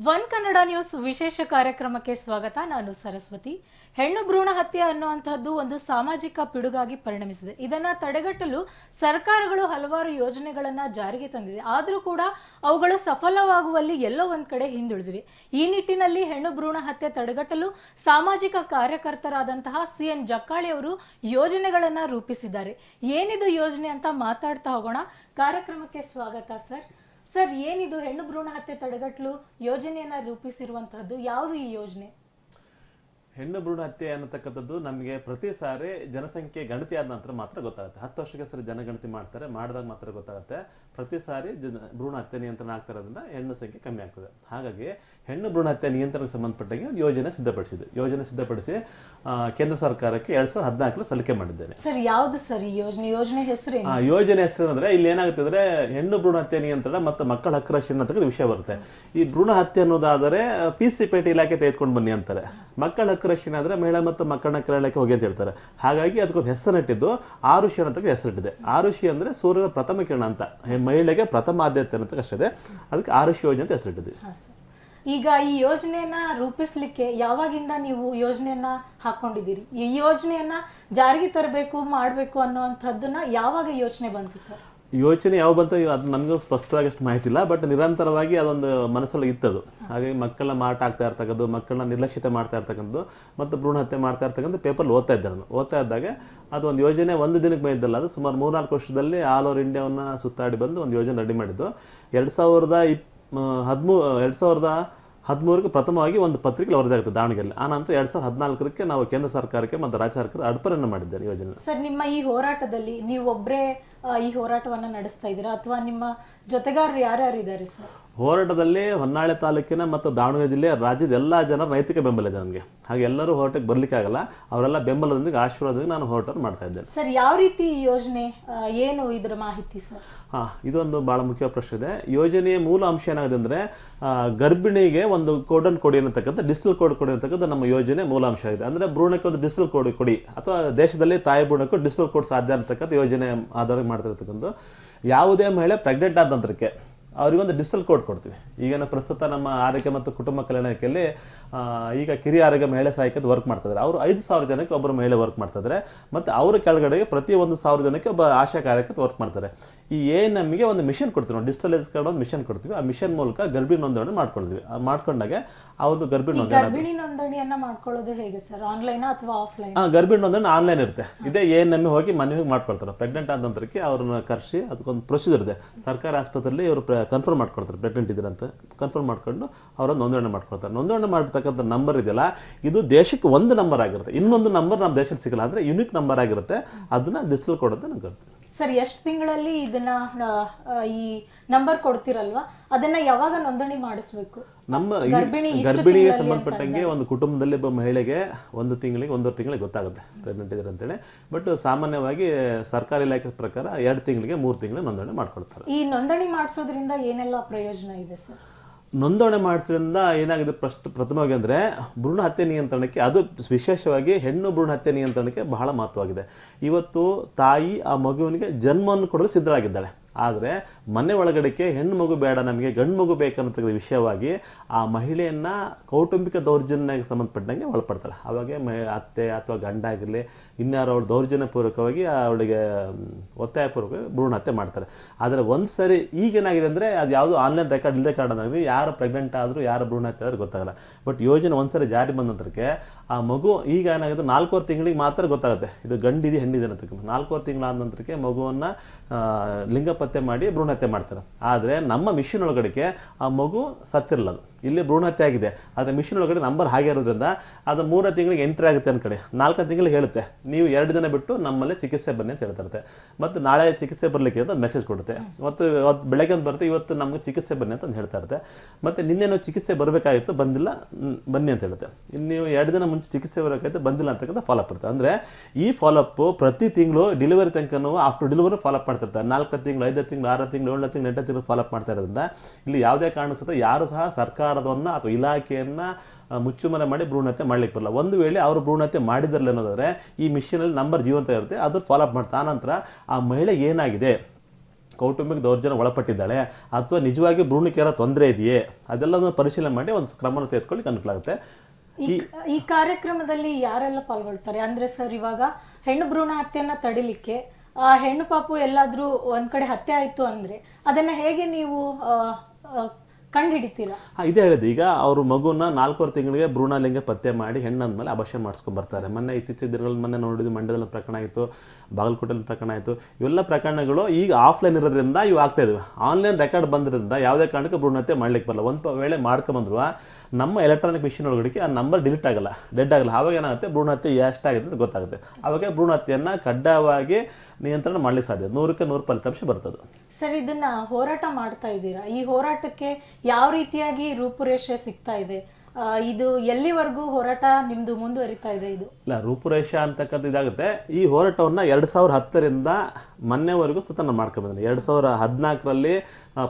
One Kannada news ವಿಶೇಷ ಕಾರ್ಯಕ್ರಮಕ್ಕೆ ಸ್ವಾಗತ. ನಾನು ಸರಸ್ವತಿ. ಹೆಣ್ಣು ಭ್ರೂಣ ಹತ್ಯೆ ಅನ್ನುವಂಥದ್ದು ಒಂದು ಸಾಮಾಜಿಕ ಪಿಡುಗಾಗಿ ಪರಿಣಮಿಸಿದೆ. ಇದನ್ನ ತಡೆಗಟ್ಟಲು ಸರ್ಕಾರಗಳು ಹಲವಾರು ಯೋಜನೆಗಳನ್ನ ಜಾರಿಗೆ ತಂದಿದೆ. ಆದರೂ ಕೂಡ ಅವುಗಳು ಸಫಲವಾಗುವಲ್ಲಿ ಎಲ್ಲೋ ಒಂದ್ ಕಡೆ ಹಿಂದುಳಿದಿವೆ. ಈ ನಿಟ್ಟಿನಲ್ಲಿ ಹೆಣ್ಣು ಭ್ರೂಣ ಹತ್ಯೆ ತಡೆಗಟ್ಟಲು ಸಾಮಾಜಿಕ ಕಾರ್ಯಕರ್ತರಾದಂತಹ ಸಿ ಎನ್ ಜಕ್ಕಾಳಿ ಅವರು ಯೋಜನೆಗಳನ್ನ ರೂಪಿಸಿದ್ದಾರೆ. ಏನಿದು ಯೋಜನೆ ಅಂತ ಮಾತಾಡ್ತಾ ಹೋಗೋಣ. ಕಾರ್ಯಕ್ರಮಕ್ಕೆ ಸ್ವಾಗತ ಸರ್. ಸರ್ ಏನಿದು ಹೆಣ್ಣು ಭ್ರೂಣ ಹತ್ಯೆ ತಡೆಗಟ್ಟಲು ಯೋಜನೆಯನ್ನ ರೂಪಿಸಿರುವಂತಹದ್ದು ಯಾವುದು ಈ ಯೋಜನೆ? ಹೆಣ್ಣು ಭ್ರೂಣ ಹತ್ಯೆ ಅನ್ನತಕ್ಕಂಥದ್ದು ನಮಗೆ ಪ್ರತಿ ಸಾರಿ ಜನಸಂಖ್ಯೆ ಗಣತಿ ಆದ ನಂತರ ಮಾತ್ರ ಗೊತ್ತಾಗುತ್ತೆ. ಹತ್ತು ವರ್ಷಕ್ಕೆ ಸರಿ ಜನಗಣತಿ ಮಾಡ್ತಾರೆ ಮಾಡಿದಾಗ ಮಾತ್ರ ಗೊತ್ತಾಗುತ್ತೆ. ಪ್ರತಿ ಸಾರಿ ಜನ ಭ್ರೂಣ ಹತ್ಯೆ ನಿಯಂತ್ರಣ ಆಗ್ತಿರೋದ್ರಿಂದ ಹೆಣ್ಣು ಸಂಖ್ಯೆ ಕಮ್ಮಿ ಆಗ್ತದೆ. ಹಾಗಾಗಿ ಹೆಣ್ಣು ಭ್ರೂಣ ಹತ್ಯೆ ನಿಯಂತ್ರಣಕ್ಕೆ ಸಂಬಂಧಪಟ್ಟಂಗೆ ಒಂದು ಯೋಜನೆ ಸಿದ್ಧಪಡಿಸಿದೆ. ಯೋಜನೆ ಸಿದ್ಧಪಡಿಸಿ ಕೇಂದ್ರ ಸರ್ಕಾರಕ್ಕೆ ಎರಡ್ ಸಾವಿರದ ಹದಿನಾಲ್ಕರಲ್ಲಿ ಸಲ್ಲಿಕೆ ಮಾಡಿದ್ದೇನೆ. ಸರ್ ಯಾವುದು ಸರ್ ಯೋಜನೆ? ಯೋಜನೆ ಹೆಸರು ಆ ಯೋಜನೆ ಹೆಸರು ಅಂದ್ರೆ ಇಲ್ಲಿ ಏನಾಗುತ್ತೆ ಅಂದ್ರೆ ಹೆಣ್ಣು ಭ್ರೂಣ ಹತ್ಯೆ ನಿಯಂತ್ರಣ ಮತ್ತು ಮಕ್ಕಳ ಹಕ್ಕು ರಕ್ಷಣೆ ಅಂತ ವಿಷಯ ಬರುತ್ತೆ. ಈ ಭ್ರೂಣ ಹತ್ಯೆ ಅನ್ನೋದಾದರೆ ಪಿ ಸಿ ಪೇಟೆ ಇಲಾಖೆ ತೆಗೆದುಕೊಂಡು ಬನ್ನಿ ಅಂತಾರೆ. ಮಕ್ಕಳ ಹಕ್ಕು ರಕ್ಷಣೆ ಅಂದರೆ ಮಹಿಳಾ ಮತ್ತು ಮಕ್ಕಳನ್ನ ಕಲ್ಯಾಣಕ್ಕೆ ಹೋಗಿ ಅಂತ ಹೇಳ್ತಾರೆ. ಹಾಗಾಗಿ ಅದಕ್ಕೊಂದು ಹೆಸರಿಟ್ಟಿದ್ದು ಆರುಷಿ ಅಂತ ಹೆಸರಿಟ್ಟಿದೆ. ಆರುಷಿ ಅಂದರೆ ಸೂರ್ಯನ ಪ್ರಥಮ ಕಿರಣ ಅಂತ. ಮಹಿಳೆಗೆ ಪ್ರಥಮ ಆದ್ಯತೆ ಅಂತ ಅಷ್ಟೇ ಅದಕ್ಕೆ ಆರುಷಿ ಯೋಜನೆ ಅಂತ ಹೆಸರಿಟ್ಟಿದೆ ಹಾ, ಈಗ ಈ ಯೋಜನೆಯನ್ನ ರೂಪಿಸ್ಲಿಕ್ಕೆ ಯಾವಾಗಿಂದ ನೀವು ಯೋಜನೆಯನ್ನ ಹಾಕೊಂಡಿದ್ದೀರಿ? ಈ ಯೋಜನೆಯನ್ನ ಜಾರಿಗೆ ತರಬೇಕು ಮಾಡಬೇಕು ಅನ್ನುವಂಥದ್ದನ್ನ ಯಾವಾಗ ಯೋಚನೆ ಬಂತು ಸರ್? ಯೋಚನೆ ಯಾವ ಬಂತ ಅದು ನನಗೂ ಸ್ಪಷ್ಟವಾಗಿ ಅಷ್ಟು ಮಾಹಿತಿ ಇಲ್ಲ ಬಟ್ ನಿರಂತರವಾಗಿ ಅದೊಂದು ಮನಸ್ಸಲ್ಲಿ ಇತ್ತದು. ಹಾಗಾಗಿ ಮಕ್ಕಳನ್ನ ಮಾರ್ಟ್ ಆಗ್ತಾ ಇರ್ತಕ್ಕಂಥದ್ದು, ಮಕ್ಕಳನ್ನ ನಿರ್ಲಕ್ಷ್ಯತೆ ಮಾಡ್ತಾ ಇರ್ತಕ್ಕಂಥದ್ದು, ಮತ್ತು ಭ್ರೂಣ ಹತ್ಯೆ ಮಾಡ್ತಾ ಇರ್ತಕ್ಕಂಥ ಪೇಪರ್ ಓದ್ತಾ ಇದ್ದೆ ನಾನು. ಓದ್ತಾ ಇದ್ದಾಗ ಅದು ಒಂದು ಯೋಜನೆ ಒಂದು ದಿನಕ್ಕೆ ಬಂದಿದ್ದಲ್ಲ, ಅದು ಸುಮಾರು ಮೂರ್ನಾಲ್ಕು ವರ್ಷದಲ್ಲಿ ಆಲ್ ಓವರ್ ಇಂಡಿಯಾವನ್ನು ಸುತ್ತಾಡಿ ಬಂದು ಒಂದು ಯೋಜನೆ ರೆಡಿ ಮಾಡಿದ್ದು. ಎರಡು ಸಾವಿರದ ಇಪ್ ಹದಿಮೂ, ಎರಡು ಸಾವಿರದ ಹದಿಮೂರಕ್ಕೆ ಪ್ರಥಮವಾಗಿ ಒಂದು ಪತ್ರಿಕೆ ವರದಿ ಆಗುತ್ತೆ ದಾವಣಗೆರೆಯಲ್ಲಿ ಆ ನಂತರ ಎರಡು ಸಾವಿರದ ಹದಿನಾಲ್ಕರಕ್ಕೆ ನಾವು ಕೇಂದ್ರ ಸರ್ಕಾರಕ್ಕೆ ಮತ್ತು ರಾಜ್ಯ ಸರ್ಕಾರ ಅರ್ಪಣೆ ಮಾಡಿದ್ದೇನೆ ಯೋಜನೆ. ಸರ್, ನಿಮ್ಮ ಈ ಹೋರಾಟದಲ್ಲಿ ನೀವು ಒಬ್ಬರೇ ಈ ಹೋರಾಟವನ್ನು ನಡೆಸ್ತಾ ಇದ್ದೀರಾ? ಅಥವಾ ನಿಮ್ಮ ಜೊತೆಗಾರರು ಯಾರ್ಯಾರು ಇದ್ದಾರೆ ಸರ್? ಹೋರಾಟದಲ್ಲಿ ಹೊನ್ನಾಳಿ ತಾಲೂಕಿನ ಮತ್ತು ದಾವಣಗೆರೆ ಜಿಲ್ಲೆಯ ರಾಜ್ಯದ ಎಲ್ಲ ಜನರ ನೈತಿಕ ಬೆಂಬಲ ಇದೆ ನನಗೆ ಹಾಗೆ ಎಲ್ಲರೂ ಹೋರಾಟಕ್ಕೆ ಬರ್ಲಿಕ್ಕೆ ಆಗಲ್ಲ. ಅವರೆಲ್ಲ ಬೆಂಬಲದೊಂದಿಗೆ ಆಶೀರ್ವಾದದಿಂದ ನಾನು ಹೋರಾಟ ಮಾಡ್ತಾ ಇದ್ದೇನೆ. ಸರ್ ಯಾವ ರೀತಿ ಯೋಜನೆ ಆ, ಏನು ಇದರ ಮಾಹಿತಿ ಸರ್? ಹಾ ಇದೊಂದು ಬಹಳ ಮುಖ್ಯ ಪ್ರಶ್ನೆ ಇದೆ. ಯೋಜನೆಯ ಮೂಲ ಅಂಶ ಏನಾಗಿದೆ ಅಂದ್ರೆ ಗರ್ಭಿಣಿಗೆ ಒಂದು ಕೋಡನ್ ಕೊಡಿ ಅನ್ನತಕ್ಕಂಥ ಡಿಜಿಟಲ್ ಕೋಡ್ ಕೊಡಿ ಅನ್ನತಕ್ಕಂಥ ನಮ್ಮ ಯೋಜನೆ ಮೂಲ ಅಂಶ ಇದೆ ಅಂದ್ರೆ ಭ್ರೂಣಕ್ಕೆ ಒಂದು ಡಿಜಿಟಲ್ ಕೋಡ್ ಕೊಡಿ. ಅಥವಾ ದೇಶದಲ್ಲಿ ತಾಯಿ ಭ್ರೂಣಕ್ಕೂ ಡಿಜಿಟಲ್ ಕೋಡ್ ಸಾಧ್ಯ ಅನ್ನತಕ್ಕಂಥ ಯೋಜನೆ ಆಧಾರ ಮಾಡ್ತಿರ್ತಕ್ಕಂಥ ಯಾವುದೇ ಮಹಿಳೆ ಪ್ರೆಗ್ನೆಂಟ್ ಆದ ನಂತರಕ್ಕೆ ಅವರಿಗೊಂದು ಡಿಜಿಟಲ್ ಕೋಡ್ ಕೊಡ್ತೀವಿ. ಈಗಿನ ಪ್ರಸ್ತುತ ನಮ್ಮ ಆರೋಗ್ಯ ಮತ್ತು ಕುಟುಂಬ ಕಲ್ಯಾಣ ಇಲಾಖೆಯಲ್ಲಿ ಈಗ ಕಿರಿಯ ಆರೋಗ್ಯ ಮಹಿಳೆ ಸಹಾಯಕದ ವರ್ಕ್ ಮಾಡ್ತಿದ್ದಾರೆ ಅವರು ಐದು ಸಾವಿರ ಜನಕ್ಕೆ ಒಬ್ಬರು ಮಹಿಳೆ ವರ್ಕ್ ಮಾಡ್ತಿದ್ದಾರೆ ಮತ್ತು ಅವರ ಕೆಳಗಡೆಗೆ ಪ್ರತಿ ಒಂದು ಸಾವಿರ ಜನಕ್ಕೆ ಒಬ್ಬ ಆಶಾ ಕಾರ್ಯಕರ್ತ ವರ್ಕ್ ಮಾಡ್ತಾರೆ. ಈ ಎ ನಮಗೆ ಒಂದು ಮಿಷನ್ ಕೊಡ್ತೀವಿ ನಾವು ಡಿಜಿಟಲೈಸ್ ಕಾರ್ಡ್ ಒಂದು ಮಿಷನ್ ಕೊಡ್ತೀವಿ. ಆ ಮಿಷನ್ ಮೂಲಕ ಗರ್ಭಿಣಿ ನೋಂದಣಿ ಮಾಡ್ಕೊಳ್ತೀವಿ. ಆ ಮಾಡ್ಕೊಂಡಾಗ ಅವ್ರದ್ದು ಗರ್ಭಿಣಿ ಈ ನೋಂದಣಿ ಗರ್ಭಿಣಿ ನೋಂದಣಿಯನ್ನ ಮಾಡ್ಕೊಳ್ಳೋದು ಹೇಗೆ ಸರ್? ಆನ್ಲೈನ್ ಅಥವಾ ಆಫ್ಲೈನ್ ಆ ಗರ್ಭಿಣಿ ನೋಂದಣಿ ಆನ್ಲೈನ್ ಇರುತ್ತೆ. ಇದೇ ಎ ಎನ್ ಎಂ ಹೋಗಿ ಮನೆ ಹೋಗಿ ಮಾಡ್ಕೊಳ್ತಾರೆ. ಪ್ರೆಗ್ನೆಂಟ್ ಆದ ನಂತರಕ್ಕೆ ಅವ್ರನ್ನ ಕರೆಸಿ ಅದಕ್ಕೊಂದು ಪ್ರೊಸೀಜರ್ ಇದೆ. ಸರ್ಕಾರಿ ಆಸ್ಪತ್ರೆಯಲ್ಲಿ ಇವರು ಕನ್ಫರ್ಮ್ ಮಾಡ್ಕೊಡ್ತಾರೆ ಪ್ರೆಗ್ನೆಂಟ್ ಇದ್ದೀರ ಕನ್ಫರ್ಮ್ ಮಾಡ್ಕೊಂಡು ಅವರ ನೋಂದಣಿ ಮಾಡ್ಕೊಳ್ತಾರೆ ನೋಂದಣಿ ಮಾಡ್ತಕ್ಕಂಥ ನಂಬರ್ ಇದೆಯಲ್ಲ, ಇದು ದೇಶಕ್ಕೆ ಒಂದು ನಂಬರ್ ಆಗಿರುತ್ತೆ. ಇನ್ನೊಂದು ನಂಬರ್ ನಮ್ಮ ದೇಶಕ್ಕೆ ಸಿಗಲ್ಲ ಅಂದರೆ ಯುನಿಕ್ ನಂಬರ್ ಆಗಿರುತ್ತೆ. ಅದನ್ನು ಡಿಜಿಟಲ್ ಕೊಡೋದು ನಂಗೆ ಗೊತ್ತು. ಸರ್, ಎಷ್ಟು ತಿಂಗಳಲ್ಲಿ ಇದನ್ನ ಈ ನಂಬರ್ ಕೊಡ್ತಿರಲ್ವಾ? ಅದನ್ನ ಯಾವಾಗ ನೋಂದಣಿ ಮಾಡಿಸ್ಬೇಕು? ನಮ್ಮ ಗರ್ಭಿಣಿಗೆ ಸಂಬಂಧಪಟ್ಟಂಗೆ ಒಂದು ಕುಟುಂಬದಲ್ಲಿ ಒಬ್ಬ ಮಹಿಳೆಗೆ ಒಂದು ತಿಂಗಳಿಗೆ ಒಂದೂವರೆ ತಿಂಗಳಿಗೆ ಗೊತ್ತಾಗುತ್ತೆ ಪ್ರೆಗ್ನೆಂಟ್ ಇದ್ದಾರೆ ಅಂತೇಳಿ. ಬಟ್ ಸಾಮಾನ್ಯವಾಗಿ ಸರ್ಕಾರಿ ಇಲಾಖೆ ಪ್ರಕಾರ ಎರಡು ತಿಂಗಳಿಗೆ ಮೂರು ತಿಂಗಳಿಗೆ ನೋಂದಣಿ ಮಾಡ್ಕೊಳ್ತಾರೆ ಈ ನೋಂದಣಿ ಮಾಡಿಸೋದ್ರಿಂದ ಏನೆಲ್ಲ ಪ್ರಯೋಜನ ಇದೆ ಸರ್? ನೋಂದಣಿ ಮಾಡಿಸೋದ್ರಿಂದ ಏನಾಗಿದೆ ಪ್ರಶ್ನ ಪ್ರಥಮವಾಗಿ ಅಂದರೆ ಭ್ರೂಣ ಹತ್ಯೆ ನಿಯಂತ್ರಣಕ್ಕೆ ಅದು ವಿಶೇಷವಾಗಿ ಹೆಣ್ಣು ಭ್ರೂಣ ಹತ್ಯೆ ನಿಯಂತ್ರಣಕ್ಕೆ ಬಹಳ ಮಹತ್ವವಾಗಿದೆ. ಇವತ್ತು ತಾಯಿ ಆ ಮಗುವಿನಿಗೆ ಜನ್ಮವನ್ನು ಕೊಡಲು ಸಿದ್ಧರಾಗಿದ್ದಾಳೆ ಆದರೆ ಮನೆ ಒಳಗಡೆಗೆ ಹೆಣ್ಣು ಮಗು ಬೇಡ, ನಮಗೆ ಗಂಡು ಮಗು ಬೇಕನ್ನತಕ್ಕ ವಿಷಯವಾಗಿ ಆ ಮಹಿಳೆಯನ್ನು ಕೌಟುಂಬಿಕ ದೌರ್ಜನ್ಯಕ್ಕೆ ಸಂಬಂಧಪಟ್ಟಂಗೆ ಒಳಪಡ್ತಾಳೆ. ಅವಾಗೆ ಮಹಿ, ಅತ್ತೆ ಅಥವಾ ಗಂಡ ಆಗಿರಲಿ, ಇನ್ಯಾರು ಅವಳು ದೌರ್ಜನ್ಯಪೂರ್ವಕವಾಗಿ ಅವಳಿಗೆ ಒತ್ತಾಯ ಒತ್ತಾಯಪೂರ್ವಕವಾಗಿ ಭ್ರೂಣ ಹತ್ಯೆ ಮಾಡ್ತಾರೆ. ಆದರೆ ಒಂದು ಸರಿ ಈಗೇನಾಗಿದೆ ಅಂದರೆ ಅದು ಯಾವುದು ಆನ್ಲೈನ್ ರೆಕಾರ್ಡ್ ಇಲ್ಲದೆ ಕಾರಣದಾಗಿ ಯಾರು ಪ್ರೆಗ್ನೆಂಟ್ ಆದರೂ ಯಾರು ಭ್ರೂಣ ಹತ್ಯೆ ಆದರೂ ಗೊತ್ತಾಗಲ್ಲ. ಬಟ್ ಯೋಜನೆ ಒಂದು ಸರಿ ಜಾರಿ ಬಂದ ನಂತರಕ್ಕೆ ಆ ಮಗು ಈಗ ಏನಾಗುತ್ತೆ ನಾಲ್ಕೂವರೆ ತಿಂಗಳಿಗೆ ಮಾತ್ರ ಗೊತ್ತಾಗುತ್ತೆ. ಇದು ಗಂಡಿದೆ, ಹೆಣ್ಣಿದೆ ಅನ್ನತಕ್ಕಂಥ ನಾಲ್ಕೂವರೆ ತಿಂಗಳಾದ ನಂತರಕ್ಕೆ ಮಗುವನ್ನು ಲಿಂಗ ಪತ್ತೆ ಮಾಡಿ ಭ್ರೂಣ ಹತ್ಯೆ ಮಾಡ್ತಾರೆ. ಆದರೆ ನಮ್ಮ ಮಿಷಿನ್ ಒಳಗಡೆಗೆ ಆ ಮಗು ಸತ್ತಿರಲ್ಲ ಇಲ್ಲಿ ಭ್ರೂಣ ಹತ್ಯೆ ಆಗಿದೆ. ಆದರೆ ಮಿಷಿನ್ ಒಳಗಡೆ ನಂಬರ್ ಹಾಗೆ ಇರೋದ್ರಿಂದ ಅದು ಮೂರನೇ ತಿಂಗಳಿಗೆ ಎಂಟ್ರಿ ಆಗುತ್ತೆ ಅನ್ಕಡೆ. ನಾಲ್ಕನೇ ತಿಂಗಳಿಗೆ ಹೇಳುತ್ತೆ, ನೀವು ಎರಡು ದಿನ ಬಿಟ್ಟು ನಮ್ಮಲ್ಲಿ ಚಿಕಿತ್ಸೆ ಬನ್ನಿ ಅಂತ ಹೇಳ್ತಿರುತ್ತೆ ಮತ್ತು ನಾಳೆ ಚಿಕಿತ್ಸೆ ಬರಲಿಕ್ಕೆ ಅಂತ ಮೆಸೇಜ್ ಕೊಡುತ್ತೆ. ಮತ್ತು ಇವತ್ತು ಬೆಳಗ್ಗೆ ಒಂದು ಬರುತ್ತೆ, ಇವತ್ತು ನಮಗೆ ಚಿಕಿತ್ಸೆ ಬನ್ನಿ ಅಂತ ಹೇಳ್ತಾ ಇರುತ್ತೆ. ಮತ್ತು ನಿನ್ನೇನೋ ಚಿಕಿತ್ಸೆ ಬರಬೇಕಾಗಿತ್ತು, ಬಂದಿಲ್ಲ ಬನ್ನಿ ಅಂತ ಹೇಳುತ್ತೆ. ಇನ್ನು ನೀವು ಎರಡು ದಿನ ಮುಂಚೆ ಚಿಕಿತ್ಸೆ ಬರಬೇಕಾಯ್ತು ಬಂದಿಲ್ಲ ಅಂತಕ್ಕಂಥ ಫಾಲೋಅಪ್ ಇರುತ್ತೆ. ಅಂದರೆ ಈ ಫಾಲೋಅಪ್ ಪ್ರತಿ ತಿಂಗಳು ಡೆಲಿವರಿ ತನಕನೂ ಆಫ್ಟರ್ ಡೆಲಿವರಿ ಫಾಲೋಅಪ್ ಮಾಡ್ತಿರ್ತಾರೆ. ನಾಲ್ಕು ತಿಂಗಳು ಐದು ತಿಂಗಳು ಆರು ತಿಂಗಳು ಏಳನೇ ತಿಂಗಳು ಎಂಟನೇ ತಿಂಗಳು ಫಾಲೋಅಪ್ ಮಾಡ್ತಾ ಇರೋದ್ರಿಂದ ಇಲ್ಲಿ ಯಾವುದೇ ಕಾರಣ ಸಹಿತ ಯಾರು ಸಹ ಸರ್ಕಾರದವನ್ನು ಅಥವಾ ಇಲಾಖೆಯನ್ನು ಮುಚ್ಚುಮರೆ ಮಾಡಿ ಭ್ರೂಣತೆ ಮಾಡಲಿಕ್ಕೆ ಬರಲ್ಲ. ಒಂದು ವೇಳೆ ಅವರು ಭ್ರೂಣತೆ ಮಾಡಿದ್ರಲ್ಲ ಅನ್ನೋದಾದ್ರೆ ಈ ಮಿಷಿನಲ್ಲಿ ನಂಬರ್ ಜೀವಂತ ಇರುತ್ತೆ ಅದು ಫಾಲೋಅಪ್ ಮಾಡ್ತಾ ಆನಂತರ ಆ ಮಹಿಳೆ ಏನಾಗಿದೆ? ಕೌಟುಂಬಿಕ ದೌರ್ಜನ್ಯ ಒಳಪಟ್ಟಿದ್ದಾಳೆ ಅಥವಾ ನಿಜವಾಗಿ ಭ್ರೂಣಕ್ಕೆ ಏನೋ ತೊಂದರೆ ಇದೆಯೇ? ಅದೆಲ್ಲವನ್ನು ಪರಿಶೀಲನೆ ಮಾಡಿ ಒಂದು ಕ್ರಮವನ್ನು ತೆಗೆದುಕೊಳ್ಳಿಕ್ಕೆ ಅನುಕೂಲ ಆಗುತ್ತೆ. ಈ ಈ ಕಾರ್ಯಕ್ರಮದಲ್ಲಿ ಯಾರೆಲ್ಲ ಪಾಲ್ಗೊಳ್ತಾರೆ? ಅಂದ್ರೆ ಸರ್ ಇವಾಗ ಹೆಣ್ಣು ಭ್ರೂಣ ಹತ್ಯೆಯನ್ನ ತಡಿಲಿಕ್ಕೆ ಹೆಣ್ಣು ಪಾಪು ಎಲ್ಲಾದ್ರೂ ಒಂದ್ ಕಡೆ ಹತ್ಯೆ ಆಯ್ತು ಅಂದ್ರೆ ಅದನ್ನ ಹೇಗೆ ನೀವು ಹಾಂ, ಇದೇ ಹೇಳಿದ್ ಈಗ ಅವರು ಮಗುನ ನಾಲ್ಕೂವರೆ ತಿಂಗಳಿಗೆ ಭ್ರೂಣಲಿಂಗ ಪತ್ತೆ ಮಾಡಿ ಹೆಣ್ಣಂದ್ಮೇಲೆ ಅಭಾಷೆ ಮಾಡಿಸ್ಕೊಂಡ್ ಬರ್ತಾರೆ. ಮೊನ್ನೆ ಇತ್ತೀಚಿನ ದಿನಗಳಲ್ಲಿ ಮೊನ್ನೆ ನೋಡಿದ್ವಿ, ಮಂಡ್ಯದಲ್ಲಿ ಪ್ರಕರಣ ಆಯಿತು, ಬಾಗಲಕೋಟೆಯಲ್ಲಿ ಪ್ರಕರಣ ಆಯಿತು. ಇವೆಲ್ಲ ಪ್ರಕರಣಗಳು ಈಗ ಆಫ್ಲೈನ್ ಇರೋದ್ರಿಂದ ಇವು ಆಗ್ತಾ ಇದ್ವಿ. ಆನ್ಲೈನ್ ರೆಕಾರ್ಡ್ ಬಂದಿರೋದ್ರಿಂದ ಯಾವುದೇ ಕಾರಣಕ್ಕೆ ಭ್ರೂಣತೆ ಮಾಡ್ಲಿಕ್ಕೆ ಬರಲ್ಲ. ಒಂದು ವೇಳೆ ಮಾಡ್ಕೊಂಬಂದ್ರು ನಮ್ಮ ಎಲೆಕ್ಟ್ರಾನಿಕ್ ಮಿಷಿನ್ ಒಳಗಡೆ ಆ ನಂಬರ್ ಡಿಲೀಟ್ ಆಗಲ್ಲ ಡೆಡ್ ಆಗಲ್ಲ. ಆವಾಗ ಏನಾಗುತ್ತೆ? ಭ್ರೂಣಹತ್ಯೆ ಎಷ್ಟಾಗಿದೆ ಅಂತ ಗೊತ್ತಾಗುತ್ತೆ. ಆವಾಗ ಭ್ರೂಣಹತ್ಯೆಯನ್ನು ಕಡ್ಡಾಯವಾಗಿ ನಿಯಂತ್ರಣ ಮಾಡ್ಲಿಕ್ಕೆ ಸಾಧ್ಯ. ನೂರಕ್ಕೆ ನೂರು ಫಲಿತಾಂಶ ಬರ್ತದೆ. ಸರ್, ಇದನ್ನ ಹೋರಾಟ ಮಾಡ್ತಾ ಇದ್ದೀರಾ? ಈ ಹೋರಾಟಕ್ಕೆ ಯಾವ ರೀತಿಯಾಗಿ ರೂಪುರೇಷೆ ಸಿಗ್ತಾ ಇದೆ? ಇದು ಎಲ್ಲಿವರೆಗೂ ಹೋರಾಟ ನಿಮ್ದು ಮುಂದುವರಿತಾ ಇದೆ ಇದು? ಇಲ್ಲ, ರೂಪುರೇಷ ಅಂತಕ್ಕಂಥ ಇದಾಗುತ್ತೆ. ಈ ಹೋರಾಟವನ್ನ ಎರಡ್ ಸಾವಿರದ ಹತ್ತರಿಂದ ಮೊನ್ನೆವರೆಗೂ ಸತ ನಾನು ಮಾಡ್ಕೊಂಡ್ಬಂದಿದ್ದೀನಿ ಎರಡು ಸಾವಿರ ಹದಿನಾಲ್ಕರಲ್ಲಿ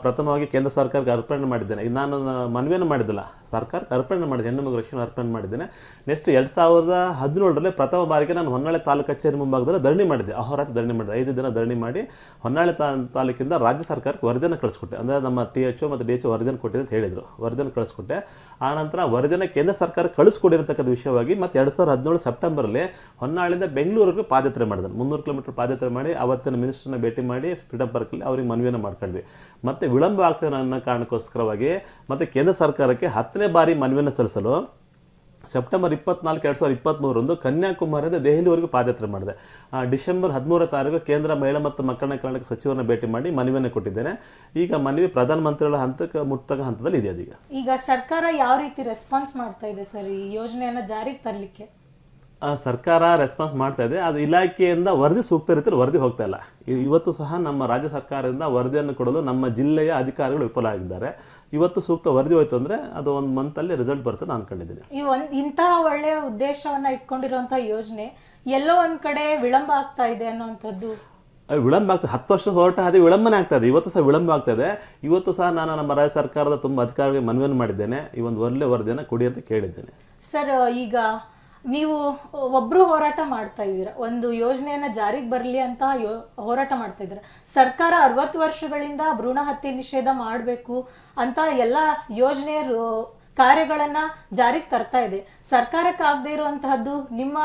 ಪ್ರಥಮವಾಗಿ ಕೇಂದ್ರ ಸರ್ಕಾರಕ್ಕೆ ಅರ್ಪಣೆ ಮಾಡಿದ್ದೇನೆ. ಇದು ನಾನು ಮನವಿಯನ್ನು ಮಾಡಿದ್ದಿಲ್ಲ. ಸರ್ಕಾರಕ್ಕೆ ಅರ್ಪಣೆ ಮಾಡಿದೆ ಹೆಣ್ಣು ಮಗು ರಕ್ಷಣೆ ಅರ್ಪಣೆ ಮಾಡಿದ್ದೇನೆ. ನೆಕ್ಸ್ಟ್ ಎರಡು ಸಾವಿರದ ಹದಿನೇಳರಲ್ಲಿ ಪ್ರಥಮ ಬಾರಿಗೆ ನಾನು ಹೊನ್ನಾಳಿ ತಾಲೂಕು ಕಚೇರಿ ಮುಂಭಾಗದಲ್ಲಿ ಧರಣಿ ಮಾಡಿದೆ ಅಹೋರಾತ್ರಿ ಧರಣಿ ಮಾಡಿದೆ ಐದು ದಿನ ಧರಣಿ ಮಾಡಿ ಹೊನ್ನಾಳಿ ತಾಲೂಕಿಂದ ರಾಜ್ಯ ಸರ್ಕಾರಕ್ಕೆ ವರದಿಯನ್ನು ಕಳಿಸ್ಕೊಟ್ಟೆ. ಅಂದರೆ ನಮ್ಮ ಟಿ ಎಚ್ ಮತ್ತು ಡಿ ಎಚ್ ವರದಿಯನ್ನು ಕೊಟ್ಟಿದೆ ಅಂತ ಹೇಳಿದರು. ವರದಿಯನ್ನು ಕಳಿಸ್ಕೊಟ್ಟೆ. ಆನಂತರ ವರದಿಯನ್ನು ಕೇಂದ್ರ ಸರ್ಕಾರ ಕಳಿಸ್ಕೊಡಿರತಕ್ಕಂಥ ವಿಷಯವಾಗಿ ಮತ್ತು ಎರಡು ಸಾವಿರದ ಹದಿನೇಳು ಸೆಪ್ಟೆಂಬರಲ್ಲಿ ಹೊನ್ನಾಳಿಂದ ಬೆಂಗಳೂರಿಗೆ ಪಾದಯಾತ್ರೆ ಮಾಡಿದೆ ಮುನ್ನೂರು ಕಿಲೋಮೀಟರ್ ಪಾದಯಾತ್ರೆ ಮಾಡಿ ಅವತ್ತಿನ ಮಿನಿಸ್ಟರ್ನ ಭೇಟಿ ಮಾಡಿ ಫ್ರೀಡಮ್ ಪಾರ್ಕಲ್ಲಿ ಅವ್ರಿಗೆ ಮನವಿಯನ್ನು ಮಾಡ್ಕೊಂಡ್ವಿ. ಮತ್ತು ವಿಳಂಬ ಆಗ್ತದೆ ಅನ್ನೋ ಕಾರಣಕ್ಕೋಸ್ಕರವಾಗಿ ಮತ್ತು ಕೇಂದ್ರ ಸರ್ಕಾರಕ್ಕೆ ಹತ್ತನೇ ಬಾರಿ ಮನವಿಯನ್ನು ಸಲ್ಲಿಸಲು ಸೆಪ್ಟೆಂಬರ್ ಇಪ್ಪತ್ನಾಲ್ಕು, ಎರಡು ಸಾವಿರದ ಇಪ್ಪತ್ತ್ಮೂರರಂದು ಕನ್ಯಾಕುಮಾರಿಯಿಂದ ದೆಹಲಿವರೆಗೂ ಪಾದಯಾತ್ರೆ ಮಾಡಿದೆ. ಡಿಸೆಂಬರ್ ಹದಿಮೂರ ತಾರೀಕು ಕೇಂದ್ರ ಮಹಿಳಾ ಮತ್ತು ಮಕ್ಕಳ ಕಲ್ಯಾಣ ಸಚಿವರನ್ನ ಭೇಟಿ ಮಾಡಿ ಮನವಿಯನ್ನು ಕೊಟ್ಟಿದ್ದೇನೆ. ಈಗ ಮನವಿ ಪ್ರಧಾನಮಂತ್ರಿಗಳ ಹಂತಕ್ಕೆ ಮುಟ್ತಕ್ಕ ಹಂತದಲ್ಲಿ ಇದೆ ಅದೀಗ. ಈಗ ಸರ್ಕಾರ ಯಾವ ರೀತಿ ರೆಸ್ಪಾನ್ಸ್ ಮಾಡ್ತಾ ಇದೆ ಸರ್ ಈ ಯೋಜನೆಯನ್ನು ಜಾರಿಗೆ ತರಲಿಕ್ಕೆ? ಸರ್ಕಾರ ರೆಸ್ಪಾನ್ಸ್ ಮಾಡ್ತಾ ಇದೆ. ಅದು ಇಲಾಖೆಯಿಂದ ವರದಿ ಸೂಕ್ತ ರೀತಿಯಲ್ಲಿ ವರದಿ ಹೋಗ್ತಾ ಇಲ್ಲ. ಇವತ್ತು ಸಹ ನಮ್ಮ ರಾಜ್ಯ ಸರ್ಕಾರದಿಂದ ವರದಿಯನ್ನು ಕೊಡಲು ನಮ್ಮ ಜಿಲ್ಲೆಯ ಅಧಿಕಾರಿಗಳು ವಿಫಲ ಆಗಿದ್ದಾರೆ ಇವತ್ತು ಸೂಕ್ತ ವರದಿ ಹೋಯ್ತು ಅಂದರೆ ಅದು ಒಂದು ಮಂತಲ್ಲಿ ರಿಸಲ್ಟ್ ಬರುತ್ತೆ ನಾನು ಅನ್ಕೊಂಡಿದ್ದೀನಿ. ಈ ಒಂದು ಇಂತಹ ಒಳ್ಳೆಯ ಉದ್ದೇಶವನ್ನ ಇಟ್ಕೊಂಡಿರುವಂತಹ ಯೋಜನೆ ಎಲ್ಲೋ ಒಂದ್ ಕಡೆ ವಿಳಂಬ ಆಗ್ತಾ ಇದೆ ಅನ್ನುವಂಥದ್ದು? ವಿಳಂಬ ಆಗ್ತದೆ ಹತ್ತು ವರ್ಷ ಹೊರಟ ಅದೇ ವಿಳಂಬನೆ ಆಗ್ತದೆ ಇವತ್ತು ಸಹ ವಿಳಂಬ ಇದೆ. ಇವತ್ತು ಸಹ ನಾನು ನಮ್ಮ ರಾಜ್ಯ ಸರ್ಕಾರದ ತುಂಬಾ ಅಧಿಕಾರಿಗಳಿಗೆ ಮನವಿಯನ್ನು ಮಾಡಿದ್ದೇನೆ. ಈ ಒಂದು ಒಳ್ಳೆ ವರದಿಯನ್ನು ಕೊಡಿ ಅಂತ ಕೇಳಿದ್ದೇನೆ. ಸರ್ ಈಗ ನೀವು ಒಬ್ರು ಹೋರಾಟ ಮಾಡ್ತಾ ಇದ್ದೀರಾ? ಒಂದು ಯೋಜನೆಯನ್ನ ಜಾರಿಗೆ ಬರಲಿ ಅಂತ ಯೋ, ಹೋರಾಟ ಮಾಡ್ತಾ ಇದ್ದೀರ? ಸರ್ಕಾರ ಅರವತ್ತು ವರ್ಷಗಳಿಂದ ಭ್ರೂಣ ಹತ್ಯೆ ನಿಷೇಧ ಮಾಡಬೇಕು ಅಂತ ಎಲ್ಲ ಯೋಜನೆಯ ಕಾರ್ಯಗಳನ್ನ ಜಾರಿಗೆ ತರ್ತಾ ಇದೆ. ಸರ್ಕಾರಕ್ಕೆ ಆಗದೆ ಇರುವಂತಹದ್ದು ನಿಮ್ಮ